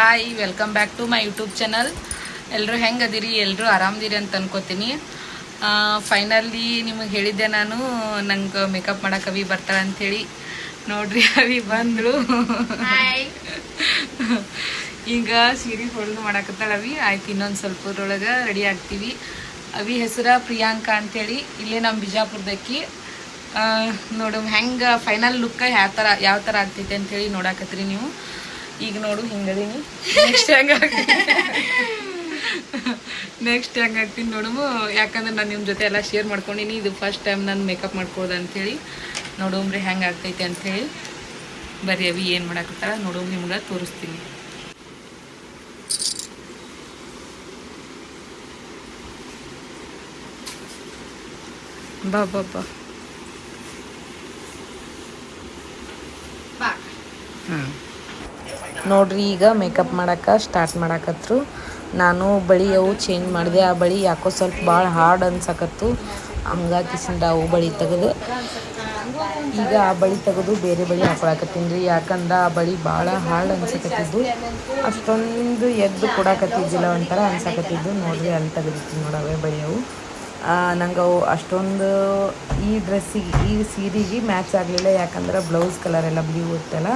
Hi welcome back to my YouTube channel ಎಲ್ಲರೂ ಹೆಂಗೆ ಅದಿರಿ ಎಲ್ಲರೂ ಆರಾಮದಿರಿ ಅಂತ ಅನ್ಕೋತೀನಿ. ಫೈನಲಿ ನಿಮಗೆ ಹೇಳಿದ್ದೆ ನಾನು ನಂಗೆ ಮೇಕಪ್ ಮಾಡಕ್ಕೆ ಅವಿ ಬರ್ತಾಳೆ ಅಂಥೇಳಿ ನೋಡ್ರಿ ಅವಿ ಬಂದಳು ಈಗ ಸೀರೆ ಹೊಳ್ದು ಮಾಡಕತ್ತಾಳ ಅವಿ ಆಯ್ತು ಇನ್ನೊಂದು ಸ್ವಲ್ಪದ್ರೊಳಗೆ ರೆಡಿ ಆಗ್ತೀವಿ. ಅವಿ ಹೆಸರ ಪ್ರಿಯಾಂಕಾ ಅಂಥೇಳಿ ಇಲ್ಲೇ ನಮ್ಮ ಬಿಜಾಪುರದಕ್ಕಿ. ನೋಡು ಹೆಂಗೆ ಫೈನಲ್ ಲುಕ್ಕ ಯಾವ ಥರ ಯಾವ ಥರ ಆಗ್ತೈತೆ ಅಂಥೇಳಿ ನೋಡಾಕತ್ರಿ ನೀವು. ಈಗ ನೋಡು ಹಿಂಗದೀನಿ ನೆಕ್ಸ್ಟ್ ಹೆಂಗೆ ನೆಕ್ಸ್ಟ್ ಹೆಂಗೆ ಆಗ್ತೀನಿ ನೋಡು. ಯಾಕಂದ್ರೆ ನಾನು ನಿಮ್ಮ ಜೊತೆ ಎಲ್ಲ ಶೇರ್ ಮಾಡ್ಕೊಂಡಿನಿ. ಇದು ಫಸ್ಟ್ ಟೈಮ್ ನಾನು ಮೇಕಪ್ ಮಾಡ್ಕೊಳ್ಳೋದು ಅಂಥೇಳಿ ನೋಡೋಮ್ರಿ ಹೆಂಗೆ ಆಗ್ತೈತೆ ಅಂಥೇಳಿ ಬರೀ ಅವಿ ಏನು ಮಾಡಾಕತ್ತಾರ? ನೋಡು ನಿಮ್ಗೆ ತೋರಿಸ್ತೀನಿ. ಬಾ ಬಾ ಬಾ. ನೋಡ್ರಿ, ಈಗ ಮೇಕಪ್ ಮಾಡಕ್ಕೆ ಸ್ಟಾರ್ಟ್ ಮಾಡಾಕತ್ರು. ನಾನು ಬಳಿ ಅವು ಚೇಂಜ್ ಮಾಡಿದೆ, ಆ ಬಳಿ ಯಾಕೋ ಸ್ವಲ್ಪ ಭಾಳ ಹಾರ್ಡ್ ಅನ್ಸಕತ್ತು. ಹಂಗಾಕಿಸಿಂದ ಅವು ಬಳಿ ತೆಗೆದು, ಈಗ ಆ ಬಳಿ ತೆಗೆದು ಬೇರೆ ಬಳಿ ಹಾಕೊಳಕತ್ತೀನಿ ರೀ. ಯಾಕಂದ್ರೆ ಆ ಬಳಿ ಭಾಳ ಹಾರ್ಡ್ ಅನ್ಸಕತ್ತಿದ್ದು. ಅಷ್ಟೊಂದು ಎದ್ದು ಕೊಡಾಕತ್ತಿದ್ದಿಲ್ಲ ಒಂಥರ ಅನ್ಸಕತ್ತಿದ್ದು. ನೋಡ್ರಿ, ಅಲ್ಲಿ ತೆಗೆದಿತ್ತು ನೋಡವೆ ಬಳಿ ಅವು. ನಂಗೆ ಅವು ಅಷ್ಟೊಂದು ಈ ಡ್ರೆಸ್ಸಿಗೆ ಈ ಸೀರೆಗೆ ಮ್ಯಾಚ್ ಆಗಲಿಲ್ಲ. ಯಾಕಂದ್ರೆ ಬ್ಲೌಸ್ ಕಲರ್ ಎಲ್ಲ ಬ್ಲೂ ಇತ್ತಲ್ಲ.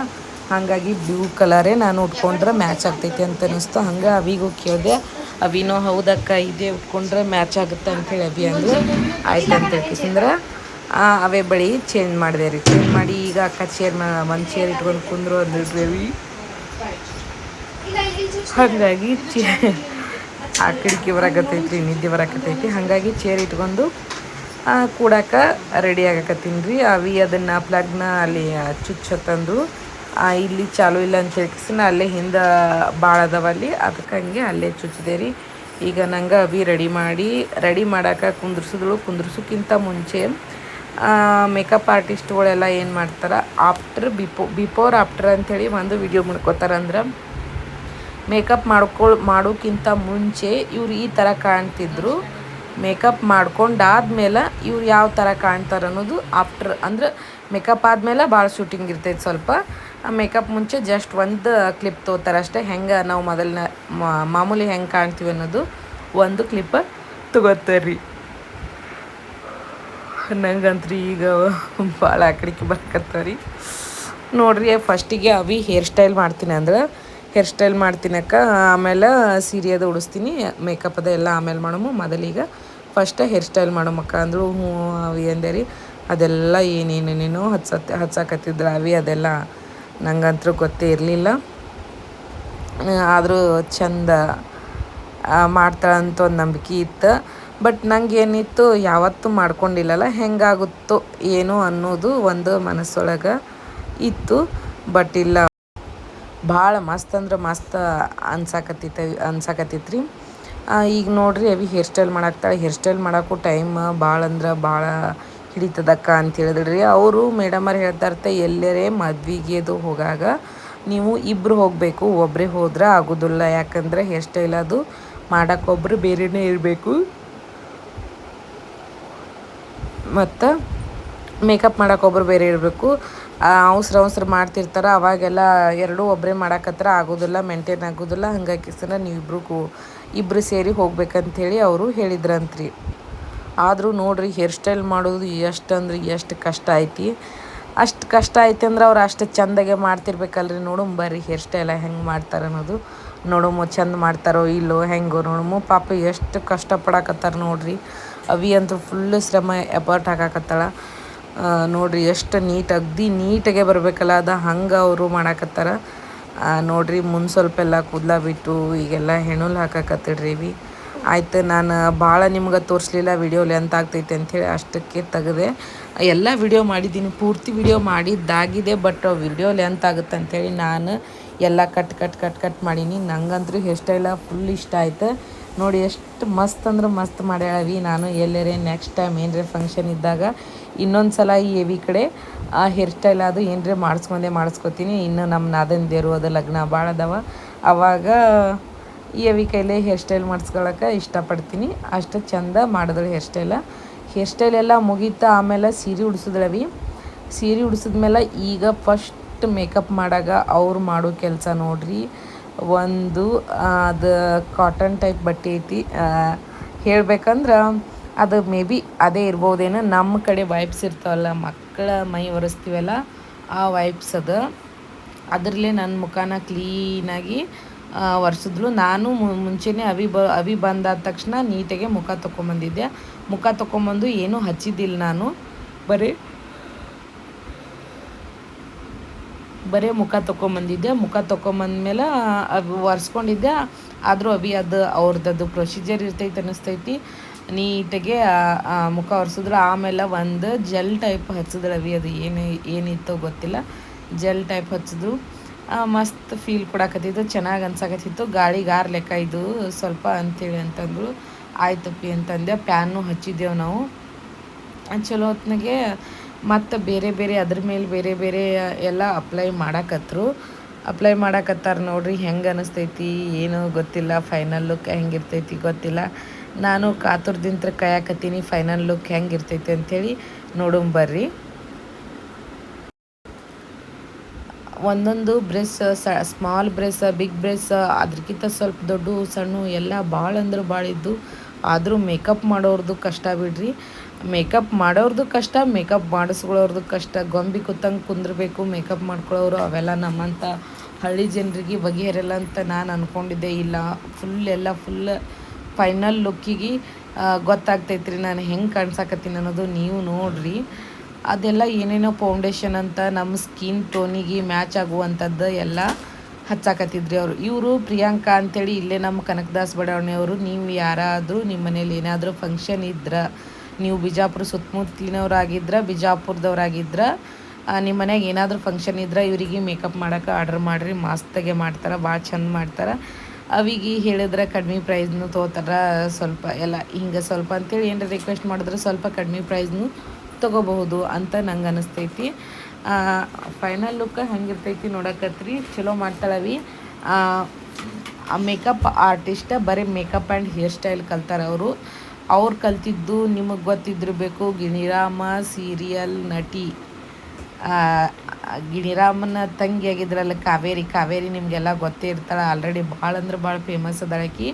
ಹಾಗಾಗಿ ಬ್ಲೂ ಕಲರೇ ನಾನು ಉಟ್ಕೊಂಡ್ರೆ ಮ್ಯಾಚ್ ಆಗ್ತೈತಿ ಅಂತ ಅನಿಸ್ತು ಹಂಗೆ ಅವಿಗೂ ಕೇಳಿದೆ, ಅವಿನೋ, ಹೌದಕ್ಕ, ಇದೇ ಉಟ್ಕೊಂಡ್ರೆ ಮ್ಯಾಚ್ ಆಗುತ್ತೆ ಅಂತೇಳಿ ಅವಿ ಅಂದರು ಆಯ್ತು ಅಂತ ಹೇಳ್ಕಿಸಂದ್ರೆ ಅವೇ ಬಳಿ ಚೇಂಜ್ ಮಾಡಿದೆ ರೀ. ಚೇಂಜ್ ಮಾಡಿ ಈಗ ಅಕ್ಕ ಚೇರ್ ಒಂದು ಚೇರ್ ಇಟ್ಕೊಂಡು ಕುಂದ್ರು ಅಂದ್ರಿ ಹಾಗಾಗಿ ಚೇ ಆ ಕಿಟಕಿ ಬರಕತ್ತೈತಿ ನಿದ್ದೆ ಬರಕತ್ತೈತಿ. ಹಾಗಾಗಿ ಚೇರ್ ಇಟ್ಕೊಂಡು ಕೂಡಾಕ ರೆಡಿ ಆಗಕತ್ತೀನಿ ರೀ. ಅವಿ ಅದನ್ನು ಪ್ಲಗ್ನ ಅಲ್ಲಿ ಚುಚ್ಚತ್ತಂದು ಇಲ್ಲಿ ಚಾಲು ಇಲ್ಲ ಅಂತ ಹೇಳ್ಕಿಸಿನ ಅಲ್ಲೇ ಹಿಂದೆ ಭಾಳ ಅದಾವಲ್ಲಿ ಅದಕ್ಕೆ ಹಂಗೆ ಅಲ್ಲೇ ಚುಚ್ಚಿದೆ ರೀ. ಈಗ ನಂಗೆ ಅವಿ ರೆಡಿ ಮಾಡಿ ರೆಡಿ ಮಾಡಕ್ಕೆ ಕುಂದ್ರಿಸಿದಳು. ಕುಂದ್ರಿಸೋಕ್ಕಿಂತ ಮುಂಚೆ ಮೇಕಪ್ ಆರ್ಟಿಸ್ಟ್ಗಳೆಲ್ಲ ಏನು ಮಾಡ್ತಾರೆ ಆಫ್ಟರ್ ಬಿಫೋ ಬಿಫೋರ್ ಆಫ್ಟರ್ ಅಂಥೇಳಿ ಒಂದು ವಿಡಿಯೋ ಮಾಡ್ಕೋತಾರಂದ್ರೆ ಮೇಕಪ್ ಮಾಡ್ಕೊಳ್, ಮಾಡೋಕ್ಕಿಂತ ಮುಂಚೆ ಇವ್ರು ಈ ಥರ ಕಾಣ್ತಿದ್ರು. ಮೇಕಪ್ ಮಾಡ್ಕೊಂಡಾದ್ಮೇಲೆ ಇವ್ರು ಯಾವ ಥರ ಕಾಣ್ತಾರೆ ಅನ್ನೋದು ಆಫ್ಟರ್ ಅಂದ್ರೆ ಮೇಕಪ್ ಆದಮೇಲೆ ಭಾಳ ಶೂಟಿಂಗ್ ಇರ್ತೈತೆ ಸ್ವಲ್ಪ. ಮೇಕಪ್ ಮುಂಚೆ ಜಸ್ಟ್ ಒಂದು ಕ್ಲಿಪ್ ತೊಗೋತಾರೆ ಅಷ್ಟೇ. ಹೆಂಗೆ ನಾವು ಮೊದಲನೇ ಮಾಮೂಲಿ ಹೆಂಗೆ ಕಾಣ್ತೀವಿ ಅನ್ನೋದು ಒಂದು ಕ್ಲಿಪ್ ತಗೋತಾರೆ. ನಂಗಂತ್ರಿ ಈಗ ಭಾಳ ಆಕಡಿಕೆ ಬರ್ಕತ್ತವ್ರಿ. ನೋಡ್ರಿ ಫಸ್ಟಿಗೆ ಅವಿ ಹೇರ್ ಸ್ಟೈಲ್ ಮಾಡ್ತೀನಿ ಅಂದ್ರೆ. ಹೇರ್ ಸ್ಟೈಲ್ ಮಾಡ್ತೀನಕ್ಕ. ಆಮೇಲೆ ಸೀರೆ ಅದು ಉಡಿಸ್ತೀನಿ. ಮೇಕಪ್ ಅದ ಎಲ್ಲ ಆಮೇಲೆ ಮಾಡಮು. ಮೊದಲೀಗ ಫಸ್ಟ್ ಹೇರ್ ಸ್ಟೈಲ್ ಮಾಡೋಮಕ್ಕ ಅಂದರು. ಹ್ಞೂ, ಅವಿ ಅಂದೆ ರೀ. ಅದೆಲ್ಲ ಏನೇನೇನೇನೋ ಹಚ್ಚತ್ತೆ ಹಚ್ಚಾಕತ್ತಿದ್ರಾವಿ ಅದೆಲ್ಲ ನಂಗಂತೂ ಗೊತ್ತೇ ಇರಲಿಲ್ಲ. ಆದರೂ ಚಂದ ಮಾಡ್ತಾಳಂತ ಒಂದು ನಂಬಿಕೆ ಇತ್ತು. ಬಟ್ ನಂಗೆ ಏನಿತ್ತು ಯಾವತ್ತೂ ಮಾಡ್ಕೊಂಡಿಲ್ಲಲ್ಲ, ಹೆಂಗಾಗುತ್ತೋ ಏನೋ ಅನ್ನೋದು ಒಂದು ಮನಸ್ಸೊಳಗೆ ಇತ್ತು. ಬಟ್ ಇಲ್ಲ, ಭಾಳ ಮಸ್ತ್ ಅಂದ್ರೆ ಮಸ್ತ್ ಅನ್ಸಾಕತ್ತಿತ್ತ ಅನ್ಸಾಕತ್ತಿತ್ತು ರೀ ಈಗ ನೋಡ್ರಿ, ಅವಿ ಹೇರ್ ಸ್ಟೈಲ್ ಮಾಡಾಕ್ತಾಳೆ. ಹೇರ್ ಸ್ಟೈಲ್ ಮಾಡೋಕ್ಕೂ ಟೈಮ್ ಭಾಳ ಅಂದ್ರೆ ಭಾಳ ಹಿಡಿತದಕ್ಕ ಅಂತ ಹೇಳಿದ್ರಿ ಅವರು ಮೇಡಮರು ಹೇಳ್ತಾ ಇರ್ತೆ, ಎಲ್ಲರೇ ಮದ್ವೆಗೆದು ಹೋಗಾಗ ನೀವು ಇಬ್ಬರು ಹೋಗಬೇಕು ಒಬ್ಬರೇ ಹೋದ್ರೆ ಆಗೋದಿಲ್ಲ. ಯಾಕಂದರೆ ಹೇರ್ ಸ್ಟೈಲ್ ಅದು ಮಾಡೋಕ್ಕೊಬ್ರು ಬೇರೆಯೇ ಇರಬೇಕು. ಮತ್ತು ಮೇಕಪ್ ಮಾಡೋಕ್ಕೊಬ್ರು ಬೇರೆ ಇರಬೇಕು. ಅವಸರ ಅವಸರ ಮಾಡ್ತಿರ್ತಾರೆ, ಅವಾಗೆಲ್ಲ ಎರಡೂ ಒಬ್ಬರೇ ಮಾಡಕತ್ರ ಆಗೋದಿಲ್ಲ ಮೇಂಟೈನ್ ಆಗೋದಿಲ್ಲ. ಹಂಗಾಗಿ ಸರ ನೀವಿಬ್ರು ಇಬ್ಬರು ಸೇರಿ ಹೋಗ್ಬೇಕಂಥೇಳಿ ಅವರು ಹೇಳಿದ್ರಂತ್ರಿ. ಆದರೂ ನೋಡಿರಿ ಹೇರ್ ಸ್ಟೈಲ್ ಮಾಡೋದು ಎಷ್ಟು ಅಂದ್ರೆ ಎಷ್ಟು ಕಷ್ಟ ಐತಿ. ಅಷ್ಟು ಕಷ್ಟ ಐತಿ ಅಂದ್ರೆ ಅವ್ರು ಅಷ್ಟು ಚಂದಾಗೆ ಮಾಡ್ತಿರ್ಬೇಕಲ್ರಿ. ನೋಡು ಬರ್ರಿ ಹೇರ್ ಸ್ಟೈಲ ಹೆಂಗೆ ಮಾಡ್ತಾರೆ ಅನ್ನೋದು. ನೋಡಮ್ಮ ಚಂದ ಮಾಡ್ತಾರೋ ಇಲ್ಲೋ ಹೆಂಗೋ ನೋಡಮ್ಮ ಪಾಪ ಎಷ್ಟು ಕಷ್ಟಪಡಕತ್ತಾರ ನೋಡ್ರಿ. ಅವಿ ಅಂತೂ ಫುಲ್ಲು ಶ್ರಮ ಎಫರ್ಟ್ ಹಾಕಾಕತ್ತಾಳ. ನೋಡ್ರಿ ಎಷ್ಟು ನೀಟ್ ಅಗ್ದಿ ನೀಟಾಗೆ ಬರಬೇಕಲ್ಲ, ಅದು ಹಂಗೆ ಅವರು ಮಾಡಾಕತ್ತಾರ. ನೋಡ್ರಿ, ಮುಂದೆ ಸ್ವಲ್ಪ ಎಲ್ಲ ಕೂದಲ ಬಿಟ್ಟು ಈಗೆಲ್ಲ ಹೆಣುಲ್ ಹಾಕಾಕತ್ತಿಡ್ರಿ ಆಯ್ತು, ನಾನು ಭಾಳ ನಿಮ್ಗೆ ತೋರಿಸ್ಲಿಲ್ಲ ವಿಡಿಯೋ ಲೆಂತ್ ಆಗ್ತೈತೆ ಅಂಥೇಳಿ ಅಷ್ಟಕ್ಕೆ ತೆಗೆದೆ. ಎಲ್ಲ ವಿಡಿಯೋ ಮಾಡಿದ್ದೀನಿ, ಪೂರ್ತಿ ವಿಡಿಯೋ ಮಾಡಿದ್ದಾಗಿದೆ ಬಟ್ ವಿಡಿಯೋ ಲೆಂತ್ ಆಗುತ್ತೆ ಅಂಥೇಳಿ ನಾನು ಎಲ್ಲ ಕಟ್ ಕಟ್ ಕಟ್ ಕಟ್ ಮಾಡೀನಿ. ನಂಗಂತೂ ಹೇರ್ ಸ್ಟೈಲ ಫುಲ್ ಇಷ್ಟ ಆಯ್ತು. ನೋಡಿ, ಎಷ್ಟು ಮಸ್ತ್ ಅಂದ್ರೆ ಮಸ್ತ್ ಮಾಡ್ಯಾಳವಿ ನಾನು. ಎಲ್ಲರೇ ನೆಕ್ಸ್ಟ್ ಟೈಮ್ ಏನರೇ ಫಂಕ್ಷನ್ ಇದ್ದಾಗ ಇನ್ನೊಂದು ಸಲ ಈ ಎವಿ ಕಡೆ, ಆ ಹೇರ್ ಸ್ಟೈಲ್ ಅದು ಏನರೇ ಮಾಡಿಸ್ಕೊಂಡೆ, ಮಾಡಿಸ್ಕೊತೀನಿ. ಇನ್ನು ನಮ್ಮ ನಾದಂದೇರು ಅದು ಲಗ್ನ ಭಾಳ ಅದಾವ. ಅವಾಗ ಈ ಅವಿ ಕೈಲೇ ಹೇರ್ ಸ್ಟೈಲ್ ಮಾಡಿಸ್ಕೊಳಕ್ಕೆ ಇಷ್ಟಪಡ್ತೀನಿ. ಅಷ್ಟು ಚಂದ ಮಾಡಿದಳು ಹೇರ್ ಸ್ಟೈಲ ಹೇರ್ ಸ್ಟೈಲ್ ಎಲ್ಲ ಮುಗೀತಾ ಆಮೇಲೆ ಸೀರೆ ಉಡ್ಸಿದ್ಳವಿ ಸೀರೆ ಉಡ್ಸಿದ್ಮೇಲೆ ಈಗ ಫಸ್ಟ್ ಮೇಕಪ್ ಮಾಡಾಗ ಅವ್ರು ಮಾಡೋ ಕೆಲಸ ನೋಡ್ರಿ. ಒಂದು, ಅದು ಕಾಟನ್ ಟೈಪ್ ಬಟ್ಟೆ ಐತಿ. ಹೇಳ್ಬೇಕಂದ್ರೆ ಅದು ಮೇ ಬಿ ಅದೇ ಇರ್ಬೋದೇನು. ನಮ್ಮ ಕಡೆ ವೈಪ್ಸ್ ಇರ್ತಾವಲ್ಲ, ಮಕ್ಕಳ ಮೈ ಒರೆಸ್ತೀವಲ್ಲ, ಆ ವೈಪ್ಸ್ ಅದು. ಅದರಲ್ಲೇ ನನ್ನ ಮುಖನ ಕ್ಲೀನಾಗಿ ಒರೆಸಿದ್ಲು. ನಾನು ಮುಂಚೆನೇ ಅವಿ ಬ, ಅವಿ ಬಂದಾದ ತಕ್ಷಣ ನೀಟಾಗೆ ಮುಖ ತೊಗೊಂಬಂದಿದ್ದೆ ಮುಖ ತೊಗೊಂಬಂದು ಏನೂ ಹಚ್ಚಿದ್ದಿಲ್ಲ ನಾನು. ಬರೀ ಬರೀ ಮುಖ ತೊಗೊಂಬಂದಿದ್ದೆ ಮುಖ ತೊಗೊಂಬಂದ್ಮೇಲೆ ಅದು ಒರೆಸ್ಕೊಂಡಿದ್ದೆ. ಆದರೂ ಅವಿ ಅದು ಅವ್ರದ್ದು ಪ್ರೊಸೀಜರ್ ಇರ್ತೈತೆ ಅನ್ನಿಸ್ತೈತಿ. ನೀಟಾಗೆ ಮುಖ ಒರೆಸಿದ್ರು. ಆಮೇಲೆ ಒಂದು ಜೆಲ್ ಟೈಪ್ ಹಚ್ಚಿದ್ರು ಅವಿ. ಅದು ಏನು, ಏನಿತ್ತೋ ಗೊತ್ತಿಲ್ಲ. ಜೆಲ್ ಟೈಪ್ ಹಚ್ಚಿದ್ರು. ಮಸ್ತ್ ಫೀಲ್ ಕೊಡಕತ್ತಿದ್ದು ಚೆನ್ನಾಗಿ ಅನ್ಸಕತ್ತಿತ್ತು. ಗಾಳಿ ಗಾರ್ ಲೆಕ್ಕ ಇದು. ಸ್ವಲ್ಪ ಅಂತೇಳಿ ಅಂತಂದರು. ಆಯ್ತಪ್ಪಿ ಅಂತಂದೆ. ಪ್ಯಾನು ಹಚ್ಚಿದ್ದೆವು ನಾವು. ಚಲೋ ಹೊತ್ನಾಗೆ ಮತ್ತು ಬೇರೆ ಬೇರೆ ಅದ್ರ ಮೇಲೆ ಬೇರೆ ಬೇರೆ ಎಲ್ಲ ಅಪ್ಲೈ ಮಾಡಾಕತ್ರು. ಅಪ್ಲೈ ಮಾಡಾಕತ್ತಾರ ನೋಡ್ರಿ. ಹೆಂಗೆ ಅನಿಸ್ತೈತಿ? ಏನು ಗೊತ್ತಿಲ್ಲ. ಫೈನಲ್ ಲುಕ್ ಹೆಂಗಿರ್ತೈತಿ ಗೊತ್ತಿಲ್ಲ. ನಾನು ಕಾತುರ್ದಿಂತ ಕಾಯಕತ್ತೀನಿ. ಫೈನಲ್ ಲುಕ್ ಹೆಂಗಿರ್ತೈತಿ ಅಂಥೇಳಿ ನೋಡೋಣ ಒಂದೊಂದು ಬ್ರೆಸ್ ಸ ಸ್ಮಾಲ್ ಬ್ರೆಸ್ ಬಿಗ್ ಬ್ರೆಸ್ ಅದ್ರಕ್ಕಿಂತ ಸ್ವಲ್ಪ ದೊಡ್ಡ, ಸಣ್ಣ, ಎಲ್ಲ ಭಾಳ ಅಂದ್ರೆ ಭಾಳ ಇದ್ದು, ಆದರೂ ಮೇಕಪ್ ಮಾಡೋರ್ದು ಕಷ್ಟ ಬಿಡ್ರಿ. ಮೇಕಪ್ ಮಾಡೋರ್ದು ಕಷ್ಟ ಮೇಕಪ್ ಮಾಡಿಸ್ಕೊಳ್ಳೋರ್ದು ಕಷ್ಟ. ಗೊಂಬಿ ಕೂತಂಗೆ ಕುಂದ್ರಬೇಕು ಮೇಕಪ್ ಮಾಡ್ಕೊಳ್ಳೋರು ಅವೆಲ್ಲ ನಮ್ಮಂಥ ಹಳ್ಳಿ ಜನರಿಗೆ ಬಗೆಹರಿಲ್ಲ ಅಂತ ನಾನು ಅಂದ್ಕೊಂಡಿದ್ದೆ ಇಲ್ಲ ಫುಲ್ ಎಲ್ಲ ಫುಲ್ ಫೈನಲ್ ಲುಕ್ಕಿಗೆ ಗೊತ್ತಾಗ್ತೈತ್ರಿ. ನಾನು ಹೆಂಗೆ ಕಾಣ್ಸಕತ್ತೀನಿ ಅನ್ನೋದು ನೀವು ನೋಡಿರಿ. ಅದೆಲ್ಲ ಏನೇನೋ ಫೌಂಡೇಶನ್ ಅಂತ ನಮ್ಮ ಸ್ಕಿನ್ ಟೋನಿಗೆ ಮ್ಯಾಚ್ ಆಗುವಂಥದ್ದು ಎಲ್ಲ ಹಚ್ಚಾಕತ್ತಿದ್ರಿ ಅವರು. ಇವರು ಪ್ರಿಯಾಂಕಾ ಅಂತೇಳಿ ಇಲ್ಲೇ ನಮ್ಮ ಕನಕದಾಸ್ ಬಡಾವಣೆಯವರು ನೀವು ಯಾರಾದರೂ ನಿಮ್ಮ ಮನೇಲಿ ಏನಾದರೂ ಫಂಕ್ಷನ್ ಇದ್ರೆ, ನೀವು ಬಿಜಾಪುರ ಸುತ್ತಮುತ್ತಲಿನವ್ರಾಗಿದ್ರೆ, ಬಿಜಾಪುರದವ್ರಾಗಿದ್ರೆ ನಿಮ್ಮ ಮನೆಯಾಗ ಏನಾದರೂ ಫಂಕ್ಷನ್ ಇದ್ರೆ ಇವರಿಗೆ ಮೇಕಪ್ ಮಾಡೋಕೆ ಆರ್ಡರ್ ಮಾಡಿರಿ ಮಾಸ್ತಾಗೆ ಮಾಡ್ತಾರೆ ಭಾಳ ಚಂದ ಮಾಡ್ತಾರೆ. ಅವಿಗೆ ಹೇಳಿದ್ರೆ ಕಡಿಮೆ ಪ್ರೈಸ್ನು ತೊಗೋತಾರ ಸ್ವಲ್ಪ ಎಲ್ಲ. ಹಿಂಗೆ ಸ್ವಲ್ಪ ಅಂತೇಳಿ ಏನಾರ ರಿಕ್ವೆಸ್ಟ್ ಮಾಡಿದ್ರೆ ಸ್ವಲ್ಪ ಕಡಿಮೆ ಪ್ರೈಸ್ನು ತೊಗೋಬಹುದು ಅಂತ ನಂಗೆ ಅನಿಸ್ತೈತಿ. ಫೈನಲ್ ಲುಕ್ ಹೆಂಗಿರ್ತೈತಿ ನೋಡಕತ್ರಿ. ಚಲೋ ಮಾಡ್ತಾಳವಿ. ಆ ಮೇಕಪ್ ಆರ್ಟಿಸ್ಟ ಬರೀ ಮೇಕಪ್ ಆ್ಯಂಡ್ ಹೇರ್ ಸ್ಟೈಲ್ ಕಲ್ತಾರೆ ಅವರು. ಅವ್ರು ಕಲ್ತಿದ್ದು ನಿಮಗೆ ಗೊತ್ತಿದ್ದಿರಬೇಕು, ಗಿಣಿರಾಮ ಸೀರಿಯಲ್ ನಟಿ. ಗಿಣಿರಾಮನ ತಂಗಿ ಆಗಿದ್ರಲ್ಲ, ಕಾವೇರಿ. ಕಾವೇರಿ ನಿಮಗೆಲ್ಲ ಗೊತ್ತೇ ಇರ್ತಾಳೆ. ಆಲ್ರೆಡಿ ಭಾಳ ಅಂದ್ರೆ ಭಾಳ ಫೇಮಸ್ ಅದಾಳಕಿ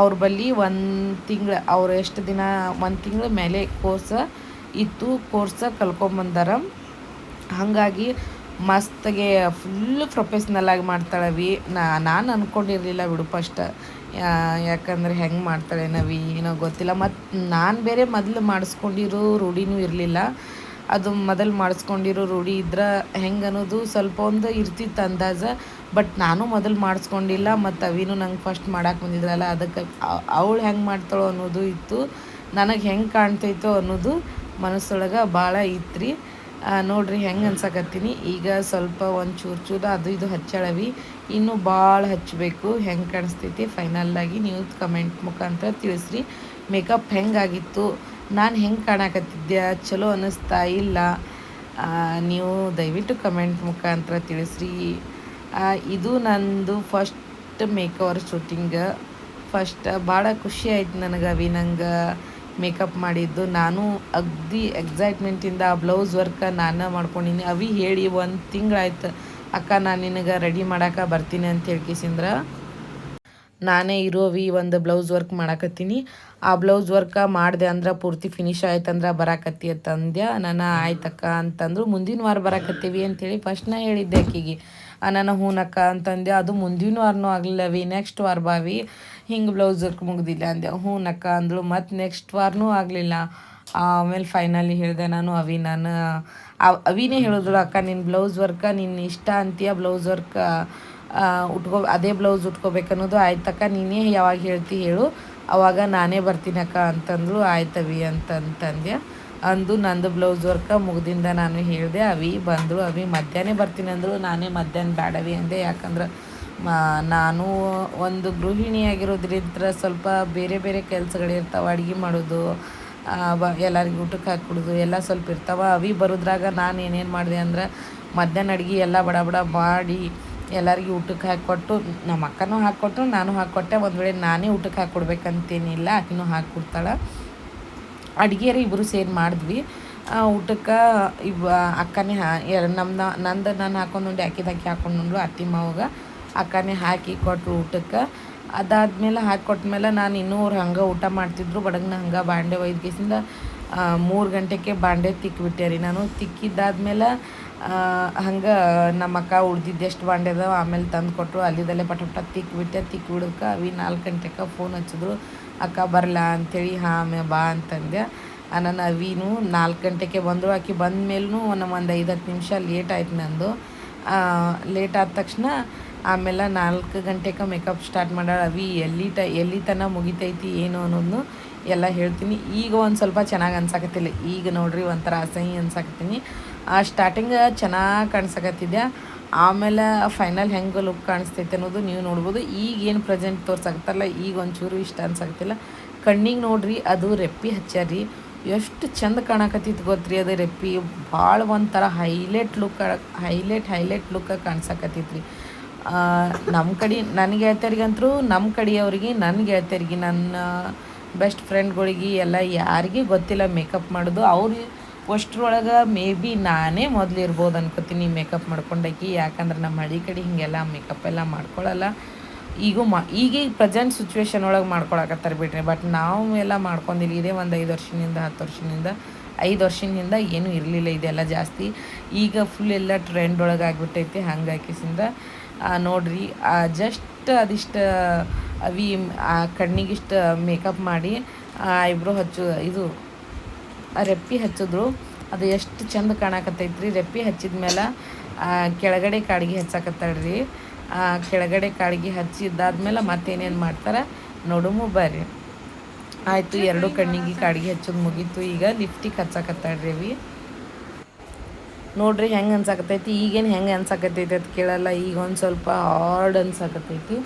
ಅವ್ರ ಬಳಿ ಒಂದು ತಿಂಗಳು, ಅವ್ರು ಎಷ್ಟು ದಿನ, ಒಂದು ತಿಂಗಳ ಮೇಲೆ ಕೋರ್ಸ ಇತ್ತು ಕೋರ್ಸ ಕಲ್ಕೊಂಬಂದಾರ ಹಾಗಾಗಿ ಮಸ್ತ್ಗೆ ಫುಲ್ ಪ್ರೊಫೆಷ್ನಲ್ ಆಗಿ ಮಾಡ್ತಾಳವಿ ನಾನು ಅಂದ್ಕೊಂಡಿರಲಿಲ್ಲ ಬಿಡು ಫಸ್ಟ್ ಯಾಕಂದ್ರೆ ಹೆಂಗೆ ಮಾಡ್ತಾಳೆ ನವಿ, ಏನೋ ಗೊತ್ತಿಲ್ಲ. ಮತ್ತು ನಾನು ಬೇರೆ ಮೊದಲು ಮಾಡಿಸ್ಕೊಂಡಿರೋ ರೂಢಿನೂ ಇರಲಿಲ್ಲ. ಅದು ಮೊದಲು ಮಾಡಿಸ್ಕೊಂಡಿರೋ ರೂಢಿ ಇದ್ರೆ ಹೆಂಗೆ ಅನ್ನೋದು ಸ್ವಲ್ಪ ಒಂದು ಇರ್ತಿತ್ತು ಅಂದಾಜ. ಬಟ್ ನಾನು ಮೊದಲು ಮಾಡಿಸ್ಕೊಂಡಿಲ್ಲ. ಮತ್ತು ಅವಿನೂ ನಂಗೆ ಫಸ್ಟ್ ಮಾಡಕ್ಕೆ ಬಂದಿದ್ರಲ್ಲ, ಅದಕ್ಕೆ ಅವಳು ಹೆಂಗೆ ಮಾಡ್ತಾಳೋ ಅನ್ನೋದು ಇತ್ತು. ನನಗೆ ಹೆಂಗೆ ಕಾಣ್ತೈತೋ ಅನ್ನೋದು ಮನಸ್ಸೊಳಗೆ ಭಾಳ ಇತ್ತು ನೋಡ್ರಿ ಹೆಂಗೆ ಅನ್ಸಕತ್ತೀನಿ. ಈಗ ಸ್ವಲ್ಪ ಒಂದು ಚೂರು ಚೂರು ಅದು ಇದು ಹಚ್ಚಳವಿ. ಇನ್ನೂ ಭಾಳ ಹಚ್ಚಬೇಕು. ಹೆಂಗೆ ಕಾಣಿಸ್ತೈತಿ? ಫೈನಲ್ಲಾಗಿ ನೀವು ಕಮೆಂಟ್ ಮುಖಾಂತರ ತಿಳಿಸ್ರಿ. ಮೇಕಪ್ ಹೆಂಗಾಗಿತ್ತು? ನಾನು ಹೆಂಗೆ ಕಾಣಕತ್ತಿದ್ದೆ ಚಲೋ ಅನ್ನಿಸ್ತಾ ಇಲ್ಲ. ನೀವು ದಯವಿಟ್ಟು ಕಮೆಂಟ್ ಮುಖಾಂತರ ತಿಳಿಸ್ರಿ. ಇದು ನಂದು ಫಸ್ಟ್ ಮೇಕವರ್ ಶೂಟಿಂಗ್ ಫಸ್ಟ್ ಭಾಳ ಖುಷಿ ಆಯ್ತು ನನಗೆ ಅವಿ ನಂಗೆ. ಮೇಕಪ್ ಮಾಡಿದ್ದು. ನಾನು ಅಗ್ದಿ ಎಕ್ಸೈಟ್ಮೆಂಟಿಂದ ಆ ಬ್ಲೌಸ್ ವರ್ಕ ನಾನು ಮಾಡ್ಕೊಂಡಿನಿ. ಅವಿ ಹೇಳಿ ಒಂದು ತಿಂಗಳಾಯ್ತು, ಅಕ್ಕ, ನಾನು ನಿನಗೆ ರೆಡಿ ಮಾಡೋಕೆ ಬರ್ತೀನಿ ಅಂತ ಹೇಳ್ಕಿಸಿಂದ್ರ ನಾನೇ ಇರೋವಿ ಒಂದು ಬ್ಲೌಸ್ ವರ್ಕ್ ಮಾಡಕತ್ತೀನಿ. ಆ ಬ್ಲೌಸ್ ವರ್ಕ ಮಾಡಿದೆ ಅಂದ್ರೆ ಪೂರ್ತಿ ಫಿನಿಶ್ ಆಯ್ತಂದ್ರೆ ಬರಾಕತ್ತಿ ಅಂತಂದ್ಯ ನಾನು, ಆಯ್ತಕ್ಕ ಅಂತಂದ್ರು, ಮುಂದಿನ ವಾರ ಬರಾಕತ್ತೀವಿ ಅಂತೇಳಿ ಫಸ್ಟ್ ನಾ ಹೇಳಿದ್ದೆ ಆಕಿಗೆ ನಾನು ಹೂನಕ್ಕ ಅಂತಂದೆ, ಅದು ಮುಂದಿನ ವಾರನೂ ಆಗಲಿಲ್ಲವಿ ನೆಕ್ಸ್ಟ್ ವಾರ ಬಾವಿ. ಹಿಂಗೆ ಬ್ಲೌಸ್ ಮುಗ್ದಿಲ್ಲ ಅಂದೆ. ಹೂನಕ್ಕ ಅಂದಳು ಮತ್ತು ನೆಕ್ಸ್ಟ್ ವಾರನೂ ಆಗಲಿಲ್ಲ. ಆಮೇಲೆ ಫೈನಲಿ ಹೇಳಿದೆ ನಾನು ಅವಿ ನಾನು ಅವಿನೇ ಹೇಳಿದ್ರು, ಅಕ್ಕ ನಿನ್ನ ಬ್ಲೌಸ್ ವರ್ಕ ನಿನ್ನ ಇಷ್ಟ ಅಂತೀಯ ಬ್ಲೌಸ್ ವರ್ಕ್ ಉಟ್ಕೋ, ಅದೇ ಬ್ಲೌಸ್ ಉಟ್ಕೋಬೇಕನ್ನೋದು ಆಯ್ತಕ್ಕ ನೀನೇ ಯಾವಾಗ ಹೇಳ್ತಿ ಹೇಳು. ಅವಾಗ ನಾನೇ ಬರ್ತೀನಕ್ಕ ಅಂತಂದ್ರು ಆಯ್ತವಿ ಅಂತಂತಂದೆ. ಅಂದು ನಂದು ಬ್ಲೌಸ್ ವರ್ಕ ಮುಗ್ದಿಂದ ನಾನು ಹೇಳಿದೆ, ಅವಿ ಬಂದರು ಅವಿ, ಮಧ್ಯಾಹ್ನ ಬರ್ತೀನಿ ಅಂದರು ನಾನೇ ಮಧ್ಯಾಹ್ನ ಬೇಡವಿ ಅಂದೆ. ಯಾಕಂದ್ರೆ ನಾನು ಒಂದು ಗೃಹಿಣಿಯಾಗಿರೋದ್ರಿಂದ ಸ್ವಲ್ಪ ಬೇರೆ ಬೇರೆ ಕೆಲಸಗಳಿರ್ತಾವೆ ಅಡುಗೆ ಮಾಡೋದು ಎಲ್ಲರಿಗೂ ಊಟಕ್ಕೆ ಹಾಕ್ಬಿಡೋದು ಎಲ್ಲ ಸ್ವಲ್ಪ ಇರ್ತಾವೆ. ಅವಿ ಬರೋದ್ರಾಗ ನಾನು ಏನೇನು ಮಾಡಿದೆ ಅಂದ್ರೆ, ಮಧ್ಯಾಹ್ನ ಅಡುಗೆ ಎಲ್ಲ ಬಡ ಬಡ ಮಾಡಿ ಎಲ್ಲರಿಗೂ ಊಟಕ್ಕೆ ಹಾಕಿಕೊಟ್ಟು ನಮ್ಮ ಅಕ್ಕನೂ ಹಾಕ್ಕೊಟ್ರು ನಾನು ಹಾಕ್ಕೊಟ್ಟೆ ಒಂದು ವೇಳೆ ನಾನೇ ಊಟಕ್ಕೆ ಹಾಕ್ಕೊಡ್ಬೇಕಂತೇನಿಲ್ಲ ಆಕಿನೂ ಹಾಕ್ಕೊಡ್ತಾಳೆ ಅಡುಗೆಯರು ಇಬ್ಬರು ಸೇರಿ ಮಾಡಿದ್ವಿ. ಊಟಕ್ಕೆ ಇವ್ ಅಕ್ಕನೇ ಹಾ ನಮ್ದು, ನಂದು ನಾನು ಹಾಕೊಂಡು ಉಂಡೆ ಅಕ್ಕಿದ ಅಕ್ಕಿ ಹಾಕೊಂಡು ಉಂಡು ಅತ್ತಿ ಮಾವಾಗ. ಅಕ್ಕನೇ ಹಾಕಿ ಕೊಟ್ಟರು ಊಟಕ್ಕೆ. ಅದಾದ್ಮೇಲೆ ಹಾಕಿ ಕೊಟ್ಮೇಲೆ ನಾನು ಇನ್ನೂ ಅವ್ರು ಹಂಗೆ ಊಟ ಮಾಡ್ತಿದ್ರು. ಬಡಗ್ನ ಹಂಗೆ ಬಾಂಡೆ ಒಯ್ದ್ಗೆಸಿಂದ ಮೂರು ಗಂಟೆಗೆ ಬಾಂಡೆ ತಿಕ್ಬಿಟ್ಟೆ ರೀ ನಾನು. ತಿಕ್ಕಿದ್ದಾದ್ಮೇಲೆ ಹಂಗೆ ನಮ್ಮ ಅಕ್ಕ ಉಳ್ದಿದ್ದೆಷ್ಟು ಬಾಂಡೆ ಅದಾವ, ಆಮೇಲೆ ತಂದು ಕೊಟ್ಟರು ಅಲ್ಲಿದಲ್ಲೇ ಪಟ ಪಟ ತಿಕ್ಬಿಟ್ಟೆ. ತಿಕ್ಕಿ ಬಿಡಕ್ಕೆ ಅವಿ ನಾಲ್ಕು ಗಂಟೆಗೆ ಫೋನ್ ಹಚ್ಚಿದ್ರು. ಅಕ್ಕ ಬರಲ್ಲ ಅಂಥೇಳಿ ಹಾಂ ಬಾ ಅಂತಂದೆ. ನನ್ನ ಅವಿನೂ ನಾಲ್ಕು ಗಂಟೆಗೆ ಬಂದರು. ಆಕೆ ಬಂದ ಮೇಲೂ ನಮ್ಮ ಒಂದು ಐದು ಹತ್ತು ನಿಮಿಷ ಲೇಟ್ ಆಯ್ತು ನಂದು. ಲೇಟ್ ಆದ ತಕ್ಷಣ ಆಮೇಲೆ ನಾಲ್ಕು ಗಂಟೆಗೆ ಮೇಕಪ್ ಸ್ಟಾರ್ಟ್ ಮಾಡ್ಯಾಳ ಅವಿ. ಎಲ್ಲಿ ಟ ಎಲ್ಲಿ ತನಕ ಮುಗಿತೈತಿ ಏನು ಅನ್ನೋದನ್ನು ಎಲ್ಲ ಹೇಳ್ತೀನಿ. ಈಗ ಒಂದು ಸ್ವಲ್ಪ ಚೆನ್ನಾಗಿ ಅನ್ಸಕತ್ತಿಲ್ಲ. ಈಗ ನೋಡ್ರಿ ಒಂಥರ ಅಸಹಿ ಅನ್ಸಕತ್ತೀನಿ. ಆ ಸ್ಟಾರ್ಟಿಂಗ್ ಚೆನ್ನಾಗಿ ಕಾಣ್ಸಕತ್ತಿದ್ದೆ ಆಮೇಲೆ ಫೈನಲ್ ಹೆಂಗೆ ಲುಕ್ ಕಾಣಿಸ್ತೈತೆ ಅನ್ನೋದು ನೀವು ನೋಡ್ಬೋದು. ಈಗ ಏನು ಪ್ರೆಸೆಂಟ್ ತೋರ್ಸಾಗತ್ತಲ್ಲ ಈಗ ಒಂಚೂರು ಇಷ್ಟ ಅನ್ಸಕತ್ತಿಲ್ಲ ಕಣ್ಣಿಗೆ ನೋಡ್ರಿ, ಅದು ರೆಪ್ಪಿ ಹಚ್ಚಾರಿ ಎಷ್ಟು ಚಂದ ಕಾಣಕತ್ತಿತ್ತು ಗೊತ್ತ್ರಿ ಅದು ರೆಪ್ಪಿ. ಭಾಳ ಒಂಥರ highlight look highlight highlight look ಕಾಣಿಸಕತ್ತಿತ್ತು ರೀ ನಮ್ಮ ಕಡೆ ನನ್ನ ಗೆಳತಿಯರಿಗಂತರೂ ನಮ್ಮ ಕಡೆಯವ್ರಿಗೆ ನನ್ನ ಗೆಳತಿಯರಿಗೆ, ನನ್ನ ಬೆಸ್ಟ್ ಫ್ರೆಂಡ್ಗಳಿಗೆ ಎಲ್ಲ ಯಾರಿಗೆ ಗೊತ್ತಿಲ್ಲ ಮೇಕಪ್ ಮಾಡೋದು. ಅವ್ರು ಅಷ್ಟ್ರೊಳಗೆ ಮೇ ಬಿ ನಾನೇ ಮೊದಲು ಇರ್ಬೋದು ಅನ್ಕೋತೀನಿ ಮೇಕಪ್ ಮಾಡ್ಕೊಂಡಾಕಿ. ಯಾಕಂದ್ರೆ ನಮ್ಮ ಹಳ್ಳಿ ಕಡೆ ಹೀಗೆಲ್ಲ ಮೇಕಪ್ ಎಲ್ಲ ಮಾಡ್ಕೊಳ್ಳಲ್ಲ ಈಗೂ ಮಾ, ಈಗೀಗ ಪ್ರೆಸೆಂಟ್ ಸಿಚುವೇಶನ್ ಒಳಗೆ ಮಾಡ್ಕೊಳಕತ್ತಾರ ಬಿಡ್ರಿ. ಬಟ್ ನಾವು ಎಲ್ಲ ಮಾಡ್ಕೊಂಡಿಲ್ಲ. ಇದೇ ಒಂದು ಐದು ವರ್ಷದಿಂದ ಹತ್ತು ವರ್ಷದಿಂದ ಐದು ವರ್ಷದಿಂದ ಏನೂ ಇರಲಿಲ್ಲ. ಇದೆಲ್ಲ ಜಾಸ್ತಿ. ಈಗ ಫುಲ್ ಎಲ್ಲ ಟ್ರೆಂಡ್ ಒಳಗೆ ಆಗ್ಬಿಟ್ಟೈತಿ. ಹಂಗಾಕಿಸಿಂದ ನೋಡ್ರಿ ಜಸ್ಟ್ ಅದಿಷ್ಟು, ಅವಿ, ಆ, ಕಣ್ಣಿಗಿಷ್ಟು ಮೇಕಪ್ ಮಾಡಿ ಐಬ್ರೋ ಹಚ್ಚು, ಇದು ರೆಪ್ಪಿ ಹಚ್ಚಿದ್ರು. ಅದು ಎಷ್ಟು ಚಂದ ಕಾಣಕತ್ತೈತ್ರಿ. ರೆಪ್ಪಿ ಹಚ್ಚಿದ ಮೇಲೆ ಕೆಳಗಡೆ ಕಾಡಿಗೆ ಹಚ್ಚಾಕತ್ತಾಳ್ರಿ. ಕೆಳಗಡೆ ಕಾಡಿಗೆ ಹಚ್ಚಿದ್ದಾದ್ಮೇಲೆ ಮತ್ತೇನೇನು ಮಾಡ್ತಾರೆ? ನೋಡುಮು ಬರ್ರಿ. ಆಯಿತು, ಎರಡು ಕಣ್ಣಿಗೆ ಕಾಡಿಗೆ ಹಚ್ಚೋದು ಮುಗೀತು. ಈಗ ಲಿಫ್ಟಿಗೆ ಹಚ್ಚಾಕತ್ತಾಳ್ರಿ ನೋಡ್ರಿ ಹೆಂಗೆ ಅನ್ಸಾಕತ್ತೈತಿ. ಈಗೇನು ಹೆಂಗೆ ಅನ್ಸಾಕತ್ತೈತಿ ಅದು ಕೇಳಲ್ಲ. ಈಗ ಒಂದು ಸ್ವಲ್ಪ ಹಾರ್ಡ್ ಅನ್ಸಾಕತ್ತೈತಿ.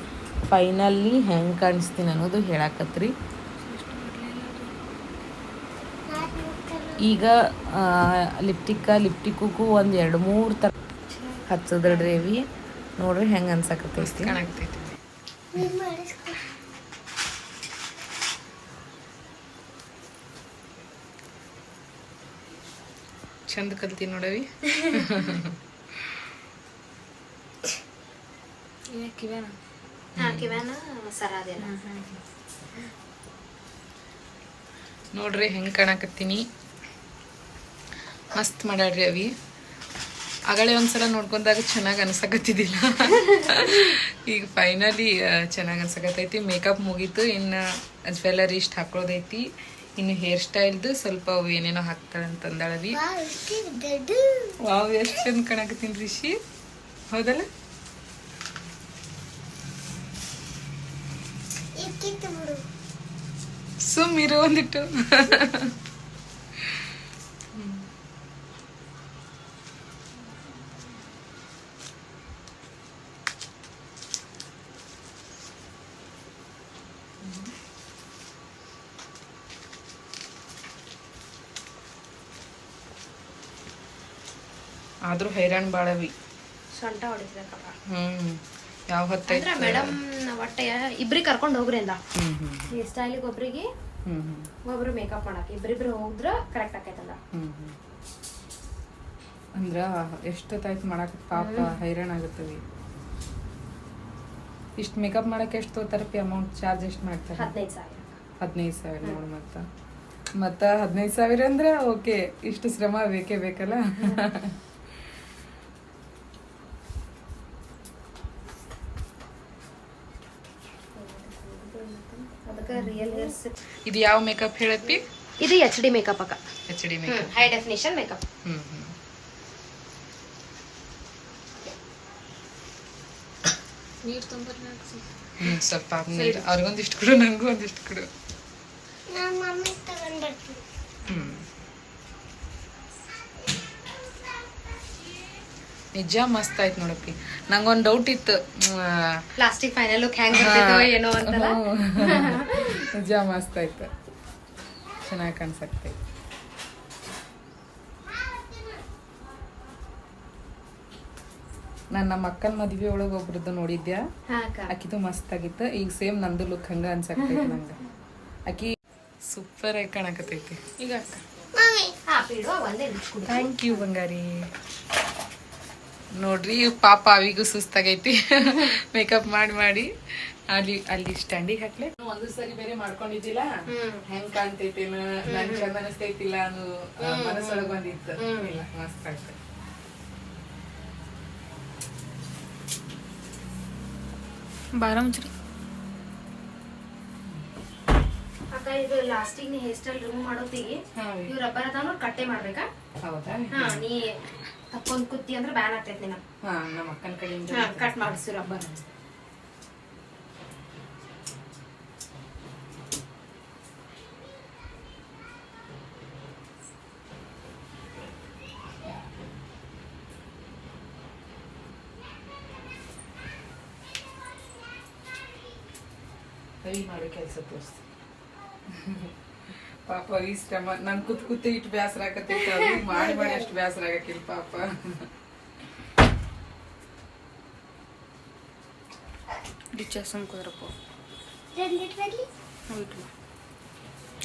ಫೈನಲ್ಲಿ ಹೆಂಗೆ ಕಾಣಿಸ್ತೀನಿ ಅನ್ನೋದು ಹೇಳಾಕತ್ರಿ. ಈಗ ಲಿಪ್ಟಿಕ್ಕ ಲಿಪ್ಟಿಕ್ಕೂ ಒಂದು ಎರಡು ಮೂರು ಥರ ಹಚ್ಚದ್ರಿ ಅವಿ ನೋಡ್ರಿ ಹೆಂಗೆ ಅನ್ಸಕತ್ತೆ ಚಂದ ಕಲ್ತಿ ನೋಡವಿ. ಹಾ ಕಿವ್ಯಾನ ನೋಡ್ರಿ ಹೆಂಗೆ ಕಾಣಕತ್ತೀನಿ. ಮಸ್ತ್ ಮಾಡಾಡ್ರಿ ಅವಿ. ಆಗಲೇ ಒಂದ್ಸಲ ನೋಡ್ಕೊಂಡಾಗ ಚೆನ್ನಾಗಿ ಅನ್ಸಕತ್ತಿದ್ದಿಲ್ಲ. ಈಗ ಫೈನಲಿ ಚೆನ್ನಾಗಿ ಅನ್ಸಕತ್ತೈತಿ. ಮೇಕಪ್ ಮುಗೀತು. ಇನ್ನು ಜ್ವೆಲ್ಲರಿ ಇಷ್ಟು ಹಾಕೊಳ್ಳೋದೈತಿ ಇನ್ನು ಹೇರ್ ಸ್ಟೈಲ್ದು ಸ್ವಲ್ಪ ಅವು ಏನೇನೋ ಹಾಕ್ತಾಳೆ ಅಂತಂದಳವಿ ವಾವ್ ಎಷ್ಟು ಚಂದ ಕಾಣಕತ್ತೀನಿ ರಿಷಿ. ಹೌದಲ್ಲ? ಸುಮ್ ಇರು ಒಂದಿಟ್ಟು. ಆದ್ರೂ ಹೈರಾಣ್ ಬಾಳವಿ. ಸೊಂಟ ಹೊಡಿಸ್ಬೇಕಪ್ಪ ಹ್ಮ್ ಯಾವ ಹೊತ್ತೈತೆ? ಮೇಡಮ್ ಒಟ್ಟೆ ಇಬ್ರಿಗೆ ಕರ್ಕೊಂಡು ಹೋಗ್ರಿ ಅಂದ. ಈ ಸ್ಟೈಲಿಗೆ ಒಬ್ರಿಗೆ ಒಬ್ರು ಮೇಕಪ್ ಮಾಡಕ್ ಇಬ್ರಿಬ್ರು ಹೋದ್ರ ಕರೆಕ್ಟ್ ಆಕೈತಲ್ಲ ಅಂದ್ರ ಎಷ್ಟೊತ್ತಾಯ್ತು ಮಾಡಕ್ ಪಾಪ ಹೈರಾಣ ಆಗುತ್ತವಿ. ಇಷ್ಟು ಮೇಕಪ್ ಮಾಡಕ್ಕೆ ಎಷ್ಟು ತೋತಾರಪ್ಪಿ ಅಮೌಂಟ್ ಚಾರ್ಜ್ ಎಷ್ಟು ಮಾಡ್ತಾರೆ? ಹದಿನೈದು ಸಾವಿರ. ಹದಿನೈದು ಸಾವಿರ ನೋಡಿ ಮತ್ತ. ಮತ್ತ ಹದಿನೈದು ಸಾವಿರ ಅಂದ್ರೆ ಓಕೆ ಇಷ್ಟು ಶ್ರಮ ಬೇಕೇ ಬೇಕಲ್ಲ? ಇದು ಯಾವ ಮೇಕಪ್ ಹೇಳತ್ತಿ ಇದು ಎಚ್ ಡಿ ಮೇಕಪ್ ಅಕ್ಕ. H D makeup high definition makeup hmm hmm. ಹ್ಮ್ ಸ್ವಲ್ಪ ನೀರು. ಅವ್ರಿಗೊಂದಿಷ್ಟು ಕೊಡು ನನಗೂ ಒಂದಿಷ್ಟು ಕೊಡು ಹ್ಮ್. ನಿಜ ಮಸ್ತ್ ಆಯ್ತು ನೋಡಪ್ಪಿ. ನಂಗೊಂದು ಡೌಟ್ ಇತ್ತು. ಪ್ಲಾಸ್ಟಿಕ್ ಫೈನಲ್ ಲುಕ್ ಹೆಂಗ್ ಏನೋ ಅಂತಲ್ಲ. ನಿಜ ಮಸ್ತ್ ಆಯ್ತು ಚೆನ್ನಾಗಿ ಕಾಣಿಸಕ್ತೈತಿ ನಾನು ನಮ್ಮ ಅಕ್ಕನ ಮದ್ವೆ ಒಳಗೆ ಒಬ್ರದ್ದು ನೋಡಿದ್ಯಾ? ಅಕ್ಕಿದು ಮಸ್ತ್ ಆಗಿತ್ತು ಈಗ ಸೇಮ್ ನಂದು ಲುಕ್ ಹಂಗ ಅನ್ಸಕ್ತೈತಿ ನಂಗೆ. ಅಕ್ಕಿ ಸೂಪರ್ ಆಗಿ ಕಾಣಕತ್ತೈತಿ. ಈಗ ಅಕ್ಕ. ಥ್ಯಾಂಕ್ ಯು ಬಂಗಾರಿ. ನೋಡ್ರಿ ಪಾಪ ಅವಿಗೂ ಸುಸ್ತಾಗೈತಿ. ಮೇಕಪ್ ಮಾಡಿ ಮಾಡಿ. ಅಲ್ಲಿ ಅಲ್ಲಿ ಸ್ಟ್ಯಾಂಡಿ ಹಾಕ್ಲೆ? ಒಂದು ಸರಿ ಬೇರೆ ಮಾಡ್ಕೊಂಡಿದ್ದಿಲ್ಲ. ಹೆಂಗ್ ಕಾಣ್ತೈತಿ ನನ್ ಚಂದ ಅನಿಸ್ತೈತಿಲ್ಲ ಅನ್ನೋ ಮನಸ್ಸೊಳಗ್ ಬಂದಿತ್ತು. ಇಲ್ಲ ಮಸ್ತ್ ಆಗ್ತದೆ ಬಾರ ಅಕ್ಕ ಇದು ಲಾಸ್ಟಿಗೆ ನೀ ಹೇರ್ ಸ್ಟೈಲ್ ರಿಮೂವ್ ಮಾಡೋತಿಗೆ ಇವ್ರ ರಬ್ಬರ್ ಅದಾವ ಕಟ್ಟೆ ಮಾಡ್ಬೇಕಾ? ಹೌದಾ ಹಾ ನೀ ತಕ್ಕೊಂಡ್ ಕುತ್ತಿ ಅಂದ್ರೆ ಬ್ಯಾನ್ ಆಗ್ತೈತಿ ನಿನ್ನ ಹಾ ನಮ್ಮ ಅಕ್ಕನ ಕಡೆಯಿಂದ ಕಟ್ ಮಾಡಿಸಿ ರಬ್ಬರ್ ಕೈ ಮಾಡೋ ಕೆಲಸ ಪಾಪ ಈ ಶ್ರಮ ನನ್ ಕುತ್ ಕುತ್ತೆ ಇಟ್ಟು ಬೇಸರ ಆಗತ್ತೈತೆ ಅದು ಮಾಡಿ ಮಾಡಿ ಅಷ್ಟು ಬೇಸರ ಆಗಕ್ಕಿಲ್ಲ ಪಾಪ. ಡಿಚ್ಚ ಸುಮ್ ಕುದ್ರಪ್ಪ.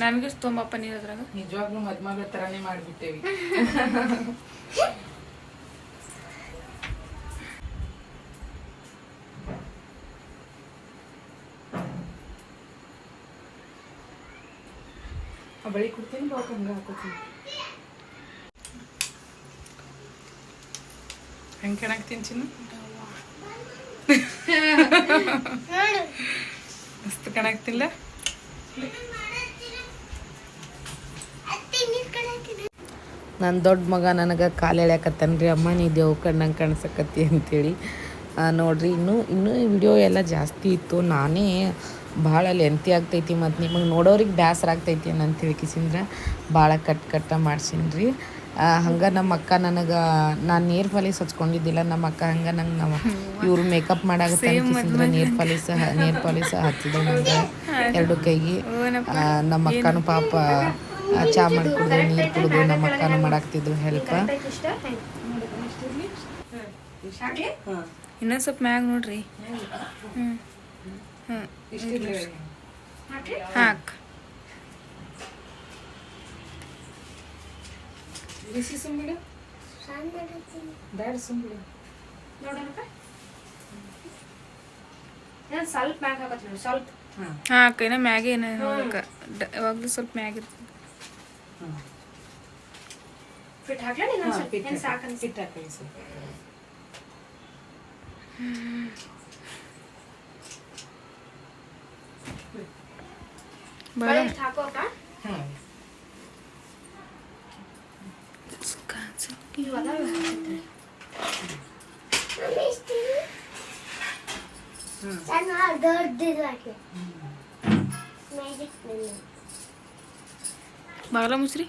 ನನಗೆ ತೊಂಬಪ್ಪ ನೀರು ಅದ್ರಾಗ? ನಿಜವಾಗ್ಲೂ ಮದ್ಮಗಳ ತರಾನೇ ಮಾಡ್ಬಿಟ್ಟೇವಿ. ಬಳಿ ಕೊಡ್ತೀನಿ ಬಾಕ್ ಹಂಗೆ ಹಾಕೋತೀನಿ. ಹೆಂಗೆ ಕಾಣಾಕ್ತೀನಿ ಚಿನ್ನ? ಮಸ್ತ್ ಕಾಣಾಕ್ತಿಲ್ಲ? ನನ್ನ ದೊಡ್ಡ ಮಗ ನನಗೆ ಕಾಲು ಎಳ್ಯಾಕತ್ತನ್ರಿ, ಅಮ್ಮ ನೀ ದೇವ್ ಕಣ್ಣಂಗೆ ಕಾಣಿಸಕತ್ತಿ ಅಂತೇಳಿ. ನೋಡ್ರಿ, ಇನ್ನೂ ಇನ್ನೂ ವಿಡಿಯೋ ಎಲ್ಲ ಜಾಸ್ತಿ ಇತ್ತು. ನಾನೇ ಭಾಳ ಲೆಂತಿ ಆಗ್ತೈತಿ ಮತ್ತು ನಿಮಗೆ ನೋಡೋರಿಗೆ ಬೇಸರ ಆಗ್ತೈತಿ ಅಂತೇಳಿ ಕಿಸಿಂದ್ರೆ ಭಾಳ ಕಟ್ ಕಟ್ಟ ಮಾಡ್ಸೀನಿ ಹಂಗೆ ನಮ್ಮ ಅಕ್ಕ ನನಗೆ ನಾನು ನೀರು ಪಾಲಿಸ್ ಹಚ್ಕೊಂಡಿದ್ದಿಲ್ಲ ನಮ್ಮ ಅಕ್ಕ ಹಂಗೆ ನಂಗೆ ನಾವು ಇವ್ರು ಮೇಕಪ್ ಮಾಡಾಗುತ್ತೆ ಕಿಸಿಂದ್ರೆ ನೀರು ಪಾಲಿಸ್ ನೀರು ಪಾಲಿಸ್ ಹಚ್ಚಿದ್ರು ನಂಗೆ ಎರಡು ಕೈಗೆ. ನಮ್ಮ ಅಕ್ಕನೂ ಪಾಪ ಚಾ ಮಾಡಿ ಕುಡಿದು ನೀರು ಕುಡಿದು ನಮ್ಮ ಅಕ್ಕನೂ ಮಾಡಾಕ್ತಿದ್ರು ಹೆಲ್ಪ್ ಇನ್ನೊಂದು ಸ್ವಲ್ಪ ಮ್ಯಾಗ ನೋಡ್ರಿ. ಹ್ಞೂ ಹಾಕ್. ಬಿಸಿ ಸುಂಬಿಡು. ಬ್ಯಾಡ ಸುಂಬಿಡು. ನೋಡೋಣಕ್ಕ ನಾನು ಸ್ವಲ್ಪ ಮ್ಯಾಗ ಹಾಕತ್ ನೋಡಿ ಸ್ವಲ್ಪ. ಹಾಕ್ ಏನೋ ಮ್ಯಾಗಿ ಏನೋ ಯಾವಾಗಲೂ ಸ್ವಲ್ಪ ಮ್ಯಾಗ ಇರ್ತದೆ ಫಿಟ್ ಹಾಕ್ಲಾ ನೀನು ಸ್ವಲ್ಪ? ಸಾಕು ಅನ್ಸಿ ಸಿಟ್ಟು ಹಾಕಿ ಸ್ವಲ್ಪ. ಬಾಳ ಇಷ್ಟು ಹಾಕೋ ಅಕ್ಕ ಹಾಂ ಇವು ಅದಾವ ಬಾಗಲ ಮುಚ್ರಿ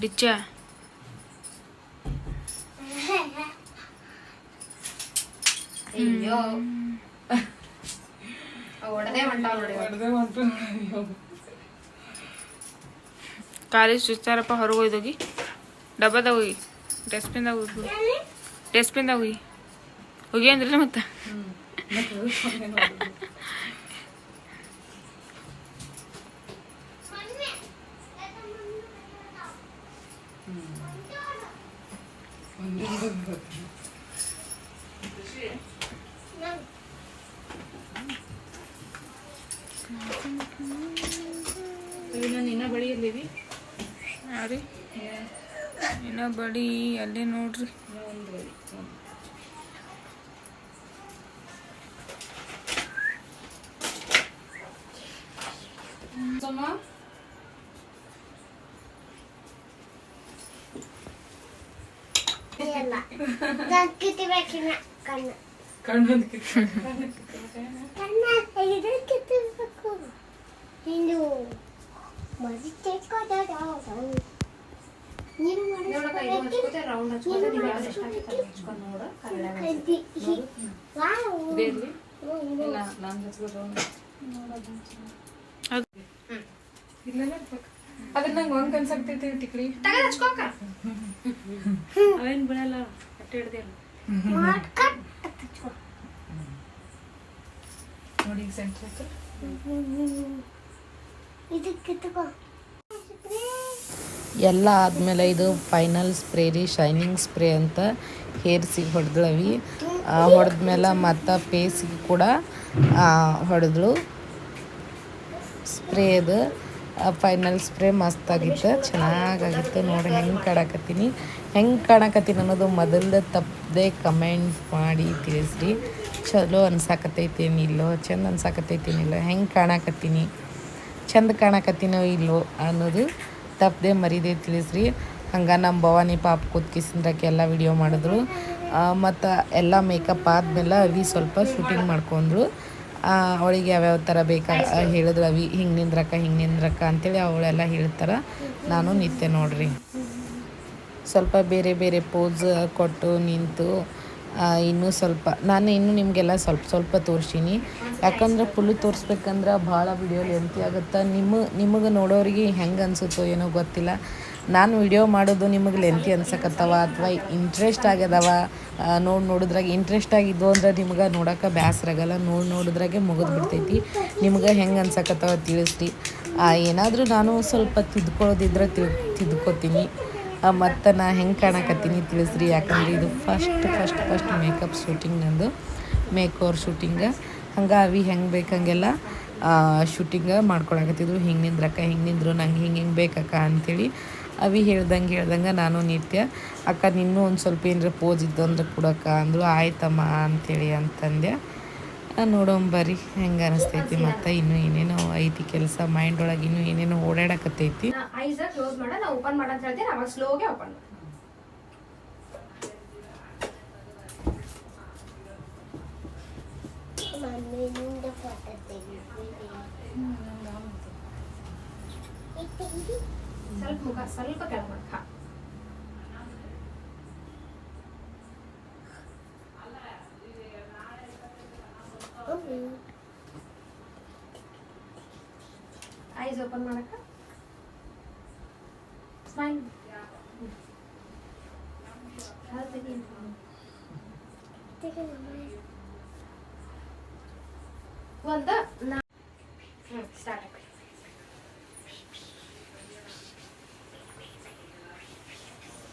ಡಿಚ್ಚ ಅಯ್ಯೋ ಒಡದೆ ಹೊಂಟಾವ್ ನೋಡಿ ಹೊಡೆದೇ ಬಂತು ಕಾಲೇಜ್ ಸುಸ್ತಾರಪ್ಪ ಹೊರಗೆ ಒಯ್ದೋಗಿ ಡಬ್ಬದಾಗ ಹೋಗಿ ಡಸ್ಟ್ಬಿನ್ದಾಗ ಹೋಗಿ ಡಸ್ಟ್ಬಿನ್ದಾಗ ಹೋಗಿ ಹೋಗಿ ಅಂದ್ರಲ್ಲ ಮತ್ತೆ ನಾನು ಇನ್ನ ಬಳಿ ಇರ್ಲಿವಿ ಯಾರಿ ಇನ್ನ ಬಡಿ ಅಲ್ಲೇ ನೋಡ್ರಿ. ಒಂದು ಬಳಿ. ಸಮ? ಕಣ್ಣೊಂದು ನೋಡಕ್ಕ ಇದು ಹಚ್ಕೋತೆ ರೌಂಡ್ ಹಚ್ಕೋತೆ ನೀವು ಯಾವ್ದು ಇಷ್ಟ ಆಗ್ತೈತೆ ಅದ್ ಹಚ್ಕೊಂಡ್ ನೋಡು ಕನ್ನಡ ಬೇರ್ಲಿ ಇಲ್ಲ ನಾನು ಅದು ಇಲ್ಲ ಅದ್ರ ನಂಗೆ ಒಂದ್ ಕನ್ಸಾಗ್ತೈತಿ ಟಿಕ್ಲಿ ತಗದ್ ಹಚ್ಕೋಕ ಅವೇನು ಬಿಡಲ್ಲ ಹೊಟ್ಟೆ ಹಿಡ್ದಿಲ್ಲ ನೋಡಿ ಸೆಂಟ್ರ್ ಎಲ್ಲ ಆದಮೇಲೆ ಇದು ಫೈನಲ್ ಸ್ಪ್ರೇ ರೀ ಶೈನಿಂಗ್ ಸ್ಪ್ರೇ ಅಂತ ಹೇರ್ಸಿಗೆ ಹೊಡೆದ್ಳವಿ. ಹೊಡೆದ್ಮೇಲೆ ಮತ್ತು ಫೇಸಿಗೆ ಕೂಡ ಹೊಡೆದಳು. ಸ್ಪ್ರೇ ಅದು. ಫೈನಲ್ ಸ್ಪ್ರೇ ಮಸ್ತ್ ಆಗಿತ್ತು. ಚೆನ್ನಾಗಾಗಿತ್ತು. ನೋಡಿ ಹೆಂಗೆ ಕಾಣಕತ್ತೀನಿ. ಹೆಂಗೆ ಕಾಣಕತ್ತೀನಿ ಅನ್ನೋದು ಮೊದಲು ತಪ್ಪದೆ ಕಮೆಂಟ್ ಮಾಡಿ ತಿಳಿಸ್ರಿ. ಚಲೋ ಅನ್ಸಾಕತ್ತೈತೇನಿಲ್ಲೋ ಚಂದ ಅನ್ಸಾಕತ್ತೈತೇನಿಲ್ಲೋ ಹೆಂಗೆ ಕಾಣಕತ್ತೀನಿ? ಚಂದ ಕಾಣಕತ್ತಿನೋ ಇಲ್ಲೋ ಅನ್ನೋದು ತಪ್ಪದೆ ಮರೀದೆ ತಿಳಿಸ್ರಿ. ಹಂಗೆ ನಮ್ಮ ಭವಾನಿ ಪಾಪ ಕೂತ್ಕಿಸಿದ್ರಕ್ಕೆ ಎಲ್ಲ ವಿಡಿಯೋ ಮಾಡಿದ್ರು. ಮತ್ತು ಎಲ್ಲ ಮೇಕಪ್ ಆದಮೇಲೆ ಅವಿ ಸ್ವಲ್ಪ ಶೂಟಿಂಗ್ ಮಾಡ್ಕೊಂಡ್ರು. ಅವಳಿಗೆ ಯಾವ್ಯಾವ ಥರ ಬೇಕಾ ಹೇಳಿದ್ರು. ಅವಿ, ಹಿಂಗೆ ನಿಂದ್ರಕ್ಕ ಹಿಂಗೆ ನಿಂದ್ರಕ್ಕ ಅಂತೇಳಿ ಅವಳೆಲ್ಲ ಹೇಳ್ತಾರೆ. ನಾನು ನಿತ್ಯ ನೋಡ್ರಿ. ಸ್ವಲ್ಪ ಬೇರೆ ಬೇರೆ ಪೋಸ್ ಕೊಟ್ಟು ನಿಂತು ಇನ್ನೂ ಸ್ವಲ್ಪ, ನಾನು ಇನ್ನೂ ನಿಮಗೆಲ್ಲ ಸ್ವಲ್ಪ ಸ್ವಲ್ಪ ತೋರಿಸ್ತೀನಿ ಯಾಕಂದ್ರೆ ಫುಲ್ಲು ತೋರಿಸ್ಬೇಕಂದ್ರೆ ಭಾಳ ವಿಡಿಯೋ ಲೆಂತಿ ಆಗುತ್ತೆ? ನಿಮ್ಮ, ನಿಮಗೆ ನೋಡೋರಿಗೆ ಹೆಂಗೆ ಅನಿಸುತ್ತೋ ಏನೋ ಗೊತ್ತಿಲ್ಲ. ನಾನು ವಿಡಿಯೋ ಮಾಡೋದು ನಿಮಗೆ ಲೆಂತಿ ಅನ್ಸಕತ್ತವ ಅಥವಾ ಇಂಟ್ರೆಸ್ಟ್ ಆಗ್ಯದವ? ನೋಡಿ ನೋಡಿದ್ರಾಗ ಇಂಟ್ರೆಸ್ಟ್ ಆಗಿದ್ದು ಅಂದ್ರೆ ನಿಮ್ಗೆ ನೋಡೋಕೆ ಬ್ಯಾಸರಾಗಲ್ಲ ನೋಡಿ ನೋಡಿದ್ರಾಗೆ ಮುಗಿದು ಬಿಡ್ತೈತಿ. ನಿಮ್ಗೆ ಹೆಂಗೆ ಅನ್ಸಕತ್ತವ ತಿಳಿಸ್ರಿ ಏನಾದರೂ ನಾನು ಸ್ವಲ್ಪ ತಿದ್ಕೊಳ್ಳೋದಿದ್ರೆ ತಿಳ್, ತಿದ್ಕೋತೀನಿ. ಮತ್ತು ನಾ ಹೆಂಗೆ ಕಾಣಕತ್ತೀನಿ ತಿಳಿಸ್ರಿ, ಯಾಕಂದ್ರೆ ಇದು first first first makeup shooting ನಂದು. ಮೇಕ್ ಓವರ್ ಶೂಟಿಂಗ ಹಂಗೆ ಅವಿ ಹೆಂಗೆ ಬೇಕಂಗೆಲ್ಲ ಶೂಟಿಂಗ ಮಾಡ್ಕೊಳಕತ್ತಿದ್ರು. ಹಿಂಗೆ ನಿಂದ್ರಕ್ಕ ಹಿಂಗೆ ನಿಂದ್ರು, ನಂಗೆ ಹಿಂಗೆ ಹಿಂಗೆ ಬೇಕಕ್ಕ ಅಂಥೇಳಿ ಅವಿ ಹೇಳ್ದಂಗೆ ಹೇಳ್ದಂಗೆ ನಾನು ನಿತ್ಯ, ಅಕ್ಕ, ನಿನ್ನೂ ಒಂದು ಸ್ವಲ್ಪ ಏನರ ಪೋಸ್ ಇದ್ದು ಅಂದ್ರೆ ಕೊಡಕ್ಕ ಅಂದರು. ಆಯ್ತಮ್ಮ ಅಂಥೇಳಿ ಅಂತಂದೆ. ಬರ್ರಿ. ಹೆಂಗೆ ಅನಿಸ್ತೈತಿ ಮತ್ತು ಇನ್ನೂ ಏನೇನೋ ಐತಿ ಕೆಲಸ ಮೈಂಡ್ ಒಳಗೆ ಇನ್ನೂ ಏನೇನೋ ಓಡಾಡಕತ್ತೈತಿ. ಐಸ್ ಕ್ಲೋಸ್ ಮಾಡ ನಾ ಓಪನ್ ಮಾಡ ಅಂತ ಹೇಳ್ತೀನಿ. ಅವಾಗ ಸ್ಲೋಗೆ ಓಪನ್ ಸ್ವಲ್ಪ ಮುಖ ಸ್ವಲ್ಪ ಕೆಳಗೆ ಮಾಡಿ. ಹಾ. ಐಸ್ ಓಪನ್ ಮಾಡಕ್ಕ? ಸ್ಮೈಲ್ ಒಂದು ನಾ ಹ್ಞೂ ಸ್ಟಾರ್ಟ್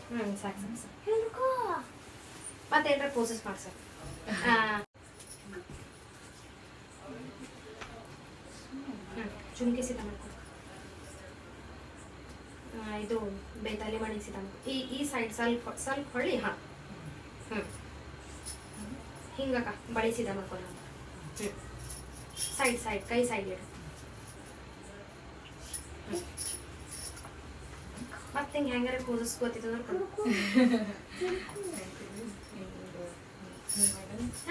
ಹ್ಞೂ ಸಾಕು ಸಾಕು ಸಾಕು ಮತ್ತೆ ಏನಾರ ಪೋಸಸ್ ಮಾಡ್ಸ ಹ್ಞೂ ಚುಮ್ಕಿ ಸೀತಾ ಮಾಡ್ಕೊ ಆ, ಇದು ಬೇತಾಲಿ ಮಣಿಸಿದ ಈ ಈ ಸೈಡ್ ಸ್ವಲ್ಪ ಸ್ವಲ್ಪ ಹೊಳ್ಳಿ, ಹಾಂ. ಹ್ಞೂ ಹಿಂಗಕ್ಕ, ಬಳಿಸಿದ ಮಕ್ಕಳು ಹ್ಞೂ ಸೈಡ್ ಸೈಡ್ ಕೈ ಸೈಡ್ ಇಡು. ಮತ್ತೆ ಹಿಂಗೆ ಹೆಂಗಾರ ಕೂದಿಸ್ಕೋತಿದ್ರು.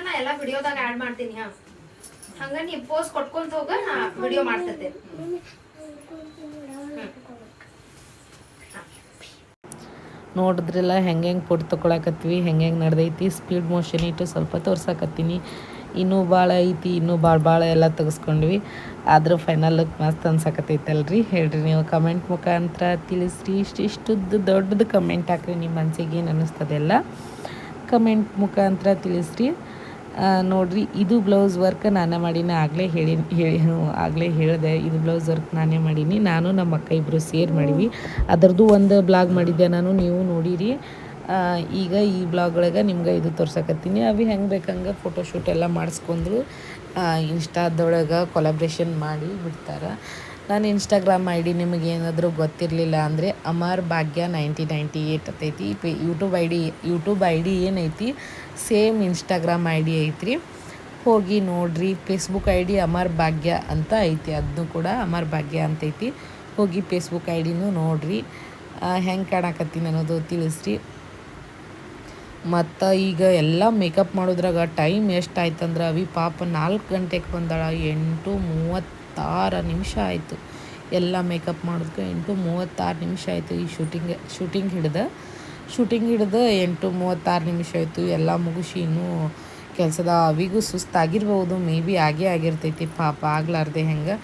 ನಾ ಎಲ್ಲ ವಿಡಿಯೋದಾಗ ಆ್ಯಡ್ ಮಾಡ್ತೀನಿ, ಹಾ. ಹಂಗ ನೀ ಪೋಸ್ ಕೊಟ್ಕೊಂತ ಹೋಗ, ನಾ ವಿಡಿಯೋ ಮಾಡ್ತಿದ್ದೆ ನೋಡಿದ್ರಲ್ಲ ಹೆಂಗೆ ಹೆಂಗೆ ಫೋಟೋ ತೊಗೊಳಕತ್ವಿ ಹೆಂಗೆ ಹೆಂಗೆ ನಡ್ದೈತಿ ಸ್ಪೀಡ್ ಮೋಷನ್ ಇಟ್ಟು ಸ್ವಲ್ಪ ತೋರ್ಸಕತ್ತೀನಿ. ಇನ್ನೂ ಭಾಳ ಐತಿ, ಇನ್ನೂ ಭಾಳ ಭಾಳ ಎಲ್ಲ ತೆಗೆಸ್ಕೊಂಡ್ವಿ. ಆದರೂ ಫೈನಲ್ ಮಸ್ತ್ ಅನ್ಸಕತ್ತೈತಲ್ರಿ. ಹೇಳ್ರಿ ನೀವು ಕಮೆಂಟ್ ಮುಖಾಂತರ ತಿಳಿಸ್ರಿ. ಇಷ್ಟು ಇಷ್ಟುದ್ದು ದೊಡ್ಡದು ಕಮೆಂಟ್ ಹಾಕ್ರಿ ನಿಮ್ಮ ಮನಸ್ಸಿಗೆ ಏನು ಅನ್ನಿಸ್ತದೆಲ್ಲ. ಕಮೆಂಟ್ ಮುಖಾಂತರ ತಿಳಿಸ್ರಿ. ನೋಡ್ರಿ, ಇದು ಬ್ಲೌಸ್ ವರ್ಕ್ ನಾನೇ ಮಾಡೀನಿ, ಆಗಲೇ ಹೇಳಿ ಹೇಳಿ ಆಗಲೇ ಹೇಳಿದೆ, ಇದು ಬ್ಲೌಸ್ ವರ್ಕ್ ನಾನೇ ಮಾಡೀನಿ, ನಾನು ನಮ್ಮ ಅಕ್ಕ ಇಬ್ಬರು ಸೇರ್ ಮಾಡೀವಿ. ಅದರದ್ದು ಒಂದು ಬ್ಲಾಗ್ ಮಾಡಿದ್ದೆ ನಾನು, ನೀವು ನೋಡಿರಿ. ಈಗ ಈ ಬ್ಲಾಗ್ ಒಳಗೆ ನಿಮ್ಗೆ ಇದು ತೋರ್ಸಕತ್ತೀನಿ. ಅವು ಹೆಂಗೆ ಬೇಕಂಗೆ ಫೋಟೋಶೂಟ್ ಎಲ್ಲ ಮಾಡಿಸ್ಕೊಂಡ್ರು. ಇನ್ಸ್ಟಾದೊಳಗೆ ಕೊಲಾಬ್ರೇಷನ್ ಮಾಡಿ ಬಿಡ್ತಾರೆ. ನಾನು ಇನ್ಸ್ಟಾಗ್ರಾಮ್ ಐ ಡಿ ನಿಮಗೆ ಏನಾದರೂ ಗೊತ್ತಿರಲಿಲ್ಲ ಅಂದರೆ Amar Bhagya ninety ninety eight ಅಂತೈತಿ pay YouTube I D YouTube I D ಏನೈತಿ? ಸೇಮ್ ಇನ್ಸ್ಟಾಗ್ರಾಮ್ ಐ ಡಿ ಐತ್ರಿ. ಹೋಗಿ ನೋಡ್ರಿ. ಫೇಸ್ಬುಕ್ ಐ ಡಿ ಅಮರ್ ಭಾಗ್ಯ ಅಂತ ಐತಿ. ಅದನ್ನು ಕೂಡ ಅಮರ್ ಭಾಗ್ಯ ಅಂತೈತಿ. ಹೋಗಿ ಫೇಸ್ಬುಕ್ ಐ ಡಿನೂ ನೋಡ್ರಿ. ಹೆಂಗೆ ಕಾಣಕತ್ತೀನಿ ಅನ್ನೋದು ತಿಳಿಸ್ರಿ. ಮತ್ತು ಈಗ ಎಲ್ಲ ಮೇಕಪ್ ಮಾಡೋದ್ರಾಗ ಟೈಮ್ ಎಷ್ಟು ಆಯ್ತಂದ್ರೆ ಅವಿ ಪಾಪ ನಾಲ್ಕು ಗಂಟೆಗೆ ಬಂದಾಳ. ಎಂಟು ಮೂವತ್ತಾರು ನಿಮಿಷ ಆಯಿತು. ಎಲ್ಲ ಮೇಕಪ್ ಮಾಡೋದಕ್ಕೆ ಎಂಟು ಮೂವತ್ತಾರು ನಿಮಿಷ ಆಯಿತು ಈ ಶೂಟಿಂಗ್ ಶೂಟಿಂಗ್ ಹಿಡ್ದು. ಶೂಟಿಂಗ್ ಹಿಡ್ದು ಎಂಟು ಮೂವತ್ತಾರು ನಿಮಿಷ ಆಯಿತು. ಎಲ್ಲ ಮುಗಿಸಿ ಇನ್ನೂ ಕೆಲಸದ ಅವಿಗೂ ಸುಸ್ತಾಗಿರ್ಬೋದು. ಮೇ ಬಿ ಆಗೇ ಆಗಿರ್ತೈತಿ. ಪಾಪ ಆಗ್ಲಾರ್ದೆ ಹೆಂಗೆ?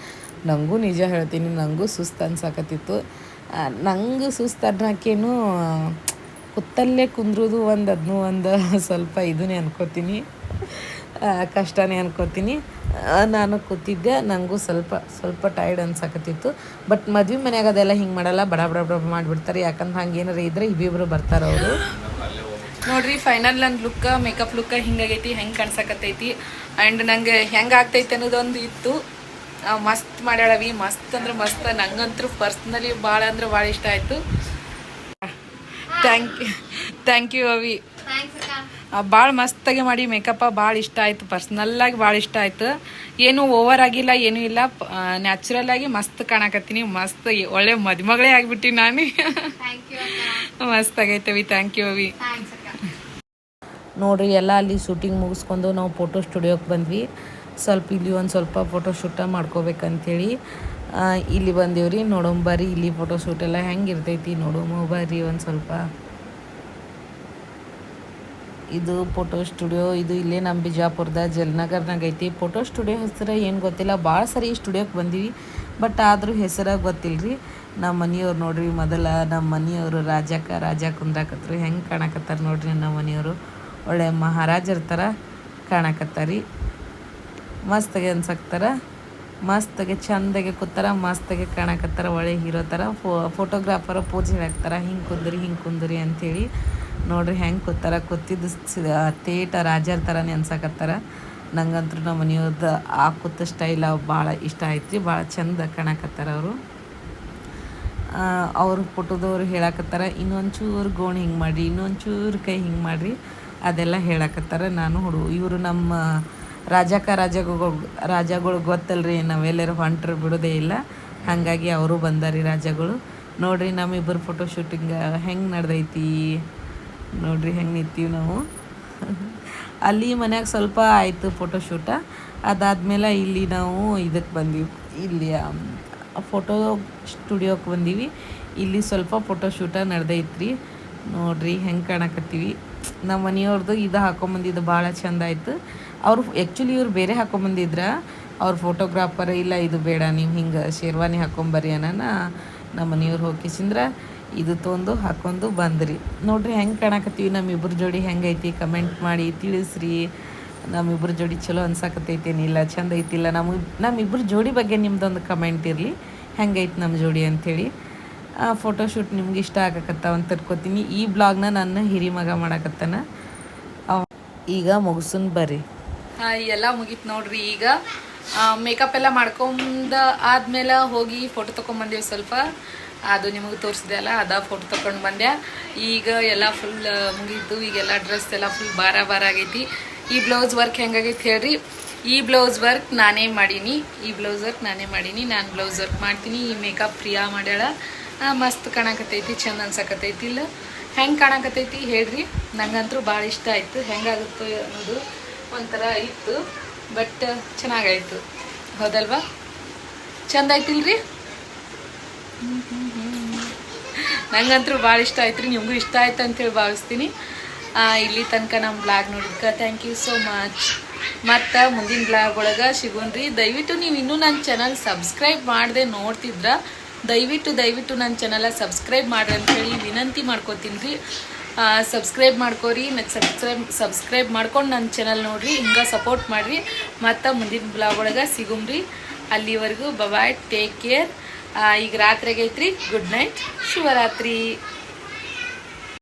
ನನಗೂ ನಿಜ ಹೇಳ್ತೀನಿ ನನಗೂ ಸುಸ್ತು ಅನ್ಸಕತ್ತಿತ್ತು. ನಂಗೆ ಸುಸ್ತು ಅನ್ನೋಕ್ಕೇನು ಕುತ್ತಲ್ಲೇ ಕುಂದ್ರೋದು ಒಂದು ಅದನ್ನೂ ಒಂದು ಸ್ವಲ್ಪ ಇದನ್ನೇ ಅನ್ಕೋತೀನಿ. ಕಷ್ಟನೇ ಅನ್ಕೋತೀನಿ. ನಾನು ಕೂತಿದ್ದೆ ನನಗೂ ಸ್ವಲ್ಪ ಸ್ವಲ್ಪ ಟೈರ್ಡ್ ಅನ್ಸಕತ್ತಿತ್ತು. ಬಟ್ ಮದ್ವೆ ಮನ್ಯಾಗ ಅದೆಲ್ಲ ಹಿಂಗೆ ಮಾಡಲ್ಲ, ಬಡ ಬಡ ಬಡ ಮಾಡಿಬಿಡ್ತಾರೆ. ಯಾಕಂದ್ರೆ ಹಂಗೆ ಏನಾರ ಇದ್ರೆ ಇಬ್ಬಿಬ್ರು ಬರ್ತಾರೆ ಅವರು. ನೋಡ್ರಿ ಫೈನಲ್ ನನ್ನ ಲುಕ್ಕ ಮೇಕಪ್ ಲುಕ್ಕ ಹಿಂಗಾಗೈತಿ ಹೆಂಗೆ ಕಾಣ್ಸಕತ್ತೈತಿ ಆ್ಯಂಡ್ ನಂಗೆ ಹೆಂಗೆ ಆಗ್ತೈತಿ ಅನ್ನೋದೊಂದು ಇತ್ತು. ಮಸ್ತ್ ಮಾಡ್ಯಾಳವಿ. ಮಸ್ತ್ ಅಂದ್ರೆ ಮಸ್ತ್. ನಂಗಂತೂ ಪರ್ಸ್ನಲಿ ಭಾಳ ಅಂದ್ರೆ ಭಾಳ ಇಷ್ಟ ಆಯಿತು. ಥ್ಯಾಂಕ್ ಯು ಥ್ಯಾಂಕ್ ಯು ಅವಿ. ಭಾಳ ಮಸ್ತಾಗಿ ಮಾಡಿ ಮೇಕಪ್ಪ ಭಾಳ ಇಷ್ಟ ಆಯಿತು. ಪರ್ಸ್ನಲ್ಲಾಗಿ ಭಾಳ ಇಷ್ಟ ಆಯಿತು. ಏನು ಓವರ್ ಆಗಿಲ್ಲ ಏನೂ ಇಲ್ಲ. ನ್ಯಾಚುರಲ್ ಆಗಿ ಮಸ್ತ್ ಕಾಣಕತ್ತೀನಿ. ಮಸ್ತ್ ಒಳ್ಳೆ ಮದುಮಗಳೇ ಆಗಿಬಿಟ್ಟು ನಾನು. ಥ್ಯಾಂಕ್ ಯು ಅಕ್ಕ. ಮಸ್ತ್ ಆಗೈತವಿ. ಥ್ಯಾಂಕ್ ಯು ಅವಿ. ಥ್ಯಾಂಕ್ಸ್ ಅಕ್ಕ. ನೋಡ್ರಿ ಎಲ್ಲ ಅಲ್ಲಿ ಶೂಟಿಂಗ್ ಮುಗಿಸ್ಕೊಂಡು ನಾವು ಫೋಟೋ ಸ್ಟುಡಿಯೋಕ್ಕೆ ಬಂದ್ವಿ. ಸ್ವಲ್ಪ ಇಲ್ಲಿ ಒಂದು ಸ್ವಲ್ಪ ಫೋಟೋ ಶೂಟ ಮಾಡ್ಕೋಬೇಕಂತೇಳಿ. ಇಲ್ಲಿ ಬಂದೇವ್ರಿ. ನೋಡೋಂಬರ್ರಿ ಇಲ್ಲಿ ಫೋಟೋ ಶೂಟ್ ಎಲ್ಲ ಹೆಂಗೆ ಇರ್ತೈತಿ ನೋಡೋಮ. ಬರ್ರಿ ಒಂದು ಸ್ವಲ್ಪ. ಇದು ಫೋಟೋ ಸ್ಟುಡಿಯೋ ಇದು ಇಲ್ಲೇ ನಮ್ಮ ಬಿಜಾಪುರದ ಜಲ್ನಗರ್ನಾಗ ಐತಿ. ಫೋಟೋ ಸ್ಟುಡಿಯೋ ಹೆಸರು ಏನು ಗೊತ್ತಿಲ್ಲ ಭಾಳ ಸರಿ ಸ್ಟುಡಿಯೋಕ್ಕೆ ಬಂದೀವಿ. ಬಟ್ ಆದರೂ ಹೆಸರಾಗ ಗೊತ್ತಿಲ್ಲ ರೀ ನಮ್ಮ ಮನೆಯವ್ರು ನೋಡ್ರಿ, ಮೊದಲ ನಮ್ಮ ಮನೆಯವರು ರಾಜಕ್ಕ, ರಾಜ ಕುಂದಾಕತ್ರು ಹೆಂಗೆ ಕಾಣಕತ್ತಾರ ನೋಡ್ರಿ ನಮ್ಮ ಮನೆಯವರು. ಒಳ್ಳೆ ಮಹಾರಾಜರ ಥರ ಕಾಣಕತ್ತಾರಿ. ಮಸ್ತಾಗೆ ಅನ್ಸಕ್ತಾರ. ಮಸ್ತಾಗೆ ಚಂದಾಗೆ ಕೂತಾರ, ಮಸ್ತಾಗೆ ಕಾಣಕತ್ತಾರ ಒಳ್ಳೆ ಹೀರೋ ಥರ ಫೋ ಫೋಟೋಗ್ರಾಫರ ಪೂಜೆ ಹಾಕ್ತಾರ ಹಿಂಗೆ ಕುಂದ್ರಿ ಹಿಂಗೆ ಕುಂದ್ರಿ ಅಂಥೇಳಿ ನೋಡ್ರಿ ಹೆಂಗೆ ಕೂತಾರ ಕೂತಿದ್ದು ತೇಟ ರಾಜರ ಥರನೇ ಅನ್ಸಕತ್ತಾರ. ನಂಗಂತೂ ನಮ್ಮ ಮನೆಯವ್ರದ್ದು ಆ ಕೂತ ಸ್ಟೈಲ್ ಭಾಳ ಇಷ್ಟ ಆಯ್ತು ರೀ ಭಾಳ ಚಂದ ಕಾಣಕತ್ತಾರ ಅವರು. ಅವ್ರ ಪುಟ್ಟದವ್ರು ಹೇಳಕತ್ತಾರ, ಇನ್ನೊಂಚೂರು ಗೋಣ್ ಹಿಂಗೆ ಮಾಡಿರಿ, ಇನ್ನೊಂಚೂರು ಕೈ ಹಿಂಗೆ ಮಾಡಿರಿ, ಅದೆಲ್ಲ ಹೇಳಕತ್ತಾರ ನಾನು ಹುಡು ಇವರು ನಮ್ಮ ರಾಜಕ ರಾಜಗಳು ರಾಜಗಳು ಗೊತ್ತಲ್ರಿ, ನಾವೆಲ್ಲರೂ ಹೊಂಟ್ರು ಬಿಡೋದೇ ಇಲ್ಲ, ಹಾಗಾಗಿ ಅವರು ಬಂದಾರಿ ರಾಜಗಳು. ನೋಡ್ರಿ ನಮ್ಮಿಬ್ಬರು ಫೋಟೋ ಶೂಟಿಂಗ್ ಹೆಂಗೆ ನಡೆದೈತಿ? ನೋಡ್ರಿ ಹೆಂಗೆ ನಿಂತೀವಿ ನಾವು. ಅಲ್ಲಿ ಮನ್ಯಾಗ ಸ್ವಲ್ಪ ಆಯಿತು ಫೋಟೋಶೂಟ ಅದಾದ್ಮೇಲೆ ಇಲ್ಲಿ ನಾವು ಇದಕ್ಕೆ ಬಂದೀವಿ. ಇಲ್ಲಿ ಫೋಟೋ ಸ್ಟುಡಿಯೋಕ್ಕೆ ಬಂದೀವಿ. ಇಲ್ಲಿ ಸ್ವಲ್ಪ ಫೋಟೋಶೂಟ ನಡೆದೈತ್ರಿ ನೋಡ್ರಿ ಹೆಂಗೆ ಕಾಣಕತ್ತೀವಿ. ನಮ್ಮ ಮನೆಯವ್ರದ್ದು ಇದು ಹಾಕೊಂಬಂದಿದ್ದು ಭಾಳ ಚಂದ ಆಯ್ತು. ಅವರು ಆ್ಯಕ್ಚುಲಿ ಇವ್ರು ಬೇರೆ ಹಾಕೊಂಬಂದಿದ್ರ. ಅವ್ರ ಫೋಟೋಗ್ರಾಫರ್ ಇಲ್ಲ, ಇದು ಬೇಡ, ನೀವು ಹಿಂಗೆ ಶೇರ್ವಾನಿ ಹಾಕೊಂಬರ್ರಿ ಅನ್ನೋಣ ನಮ್ಮ ಮನೆಯವ್ರು ಹೋಗಿಸಿಂದ್ರ ಇದು ತೊಂದು ಹಾಕೊಂಡು ಬಂದ್ರಿ. ನೋಡ್ರಿ ಹೆಂಗೆ ಕಾಣಕತ್ತೀವಿ ನಮ್ಮಿಬ್ಬರ ಜೋಡಿ ಹೆಂಗೈತಿ ಕಮೆಂಟ್ ಮಾಡಿ ತಿಳಿಸ್ರಿ. ನಮ್ಮಿಬ್ಬರ ಜೋಡಿ ಚಲೋ ಅನ್ಸಕತ್ತೈತೇನಿಲ್ಲ ಚಂದ ಐತಿಲ್ಲ ನಮ್ಮ ನಮ್ಮಿಬ್ಬರ ಜೋಡಿ ಬಗ್ಗೆ ನಿಮ್ದೊಂದು ಕಮೆಂಟ್ ಇರಲಿ, ಹೆಂಗೈತಿ ನಮ್ಮ ಜೋಡಿ ಅಂಥೇಳಿ ಫೋಟೋಶೂಟ್ ನಿಮ್ಗೆ ಇಷ್ಟ ಆಗಕತ್ತಾವ ಅಂತ ತರ್ಕೋತೀನಿ ಈ ಬ್ಲಾಗ್ನ ನನ್ನ ಹಿರಿ ಮಗ ಮಾಡಕತ್ತಾನ. ಈಗ ಮುಗಿಸನ್ ಬರ್ರಿ. ಎಲ್ಲ ಮುಗೀತು ನೋಡ್ರಿ ಈಗ. ಮೇಕಪ್ ಎಲ್ಲ ಮಾಡ್ಕೊಂಡ ಆದ್ಮೇಲೆ ಹೋಗಿ ಫೋಟೋ ತೊಗೊಂಬಂದೇವಿ ಸ್ವಲ್ಪ. ಅದು ನಿಮಗೆ ತೋರಿಸಿದೆ ಅಲ್ಲ, ಅದ ಫೋಟೋ ತೊಗೊಂಡು ಬಂದೆ. ಈಗ ಎಲ್ಲ ಫುಲ್ ಮುಗೀತು. ಈಗೆಲ್ಲ ಡ್ರೆಸ್ ಎಲ್ಲ ಫುಲ್ ಬಾರ ಬಾರ ಆಗೈತಿ. ಈ ಬ್ಲೌಸ್ ವರ್ಕ್ ಹೆಂಗಾಗೈತಿ ಹೇಳ್ರಿ? ಈ ಬ್ಲೌಸ್ ವರ್ಕ್ ನಾನೇ ಮಾಡೀನಿ. ಈ ಬ್ಲೌಸ್ ವರ್ಕ್ ನಾನೇ ಮಾಡೀನಿ. ನಾನು ಬ್ಲೌಸ್ ವರ್ಕ್ ಮಾಡ್ತೀನಿ. ಈ ಮೇಕಪ್ ಪ್ರಿಯಾ ಮಾಡ್ಯಾಳ. ಮಸ್ತ್ ಕಾಣಕತ್ತೈತಿ. ಚಂದ ಅನ್ಸಕತ್ತೈತಿ ಇಲ್ಲ. ಹೆಂಗೆ ಕಾಣಕತ್ತೈತಿ ಹೇಳ್ರಿ? ನಂಗಂತೂ ಭಾಳ ಇಷ್ಟ ಆಯಿತು. ಹೆಂಗಾಗುತ್ತೋ ಅನ್ನೋದು ಒಂಥರ ಇತ್ತು. ಬಟ್ ಚೆನ್ನಾಗಾಯ್ತು. ಹೌದಲ್ವಾ? ಚಂದ ಆಯ್ತಿಲ್ರಿ ನಂಗಂತೂ ಭಾಳ ಇಷ್ಟ ಆಯ್ತು ರೀ, ನಿಮಗೂ ಇಷ್ಟ ಆಯ್ತು ಅಂತೇಳಿ ಭಾವಿಸ್ತೀನಿ. ಇಲ್ಲಿ ತನಕ ನಮ್ಮ ಬ್ಲಾಗ್ ನೋಡಿದ್ಕೆ ಥ್ಯಾಂಕ್ ಯು ಸೋ ಮಚ್ ಮತ್ತು ಮುಂದಿನ ಬ್ಲಾಗ್ ಒಳಗೆ ಸಿಗೋಣ್ರಿ ದಯವಿಟ್ಟು ನೀವು ಇನ್ನೂ ನನ್ನ ಚಾನಲ್ ಸಬ್ಸ್ಕ್ರೈಬ್ ಮಾಡದೆ ನೋಡ್ತಿದ್ರ, ದಯವಿಟ್ಟು ದಯವಿಟ್ಟು ನನ್ನ ಚಾನಲ ಸಬ್ಸ್ಕ್ರೈಬ್ ಮಾಡ್ರಿ ಅಂತೇಳಿ ವಿನಂತಿ ಮಾಡ್ಕೋತೀನಿ ರೀ. ಸಬ್ಸ್ಕ್ರೈಬ್ ಮಾಡ್ಕೋರಿ, ಮತ್ತು ಸಬ್ಸ್ಕ್ರೈಬ್ ಸಬ್ಸ್ಕ್ರೈಬ್ ಮಾಡ್ಕೊಂಡು ನನ್ನ ಚಾನಲ್ ನೋಡಿರಿ, ಹಿಂಗೆ ಸಪೋರ್ಟ್ ಮಾಡಿರಿ. ಮತ್ತು ಮುಂದಿನ ಬ್ಲಾಗ್ ಒಳಗೆ ಸಿಗುಮ್ರಿ ಅಲ್ಲಿವರೆಗೂ ಬಬಾಯ್ ಟೇಕ್ ಕೇರ್ ಈಗ ರಾತ್ರಿಗೆ ಐತ್ರಿ. ಗುಡ್ ನೈಟ್ ಶುಭರಾತ್ರಿ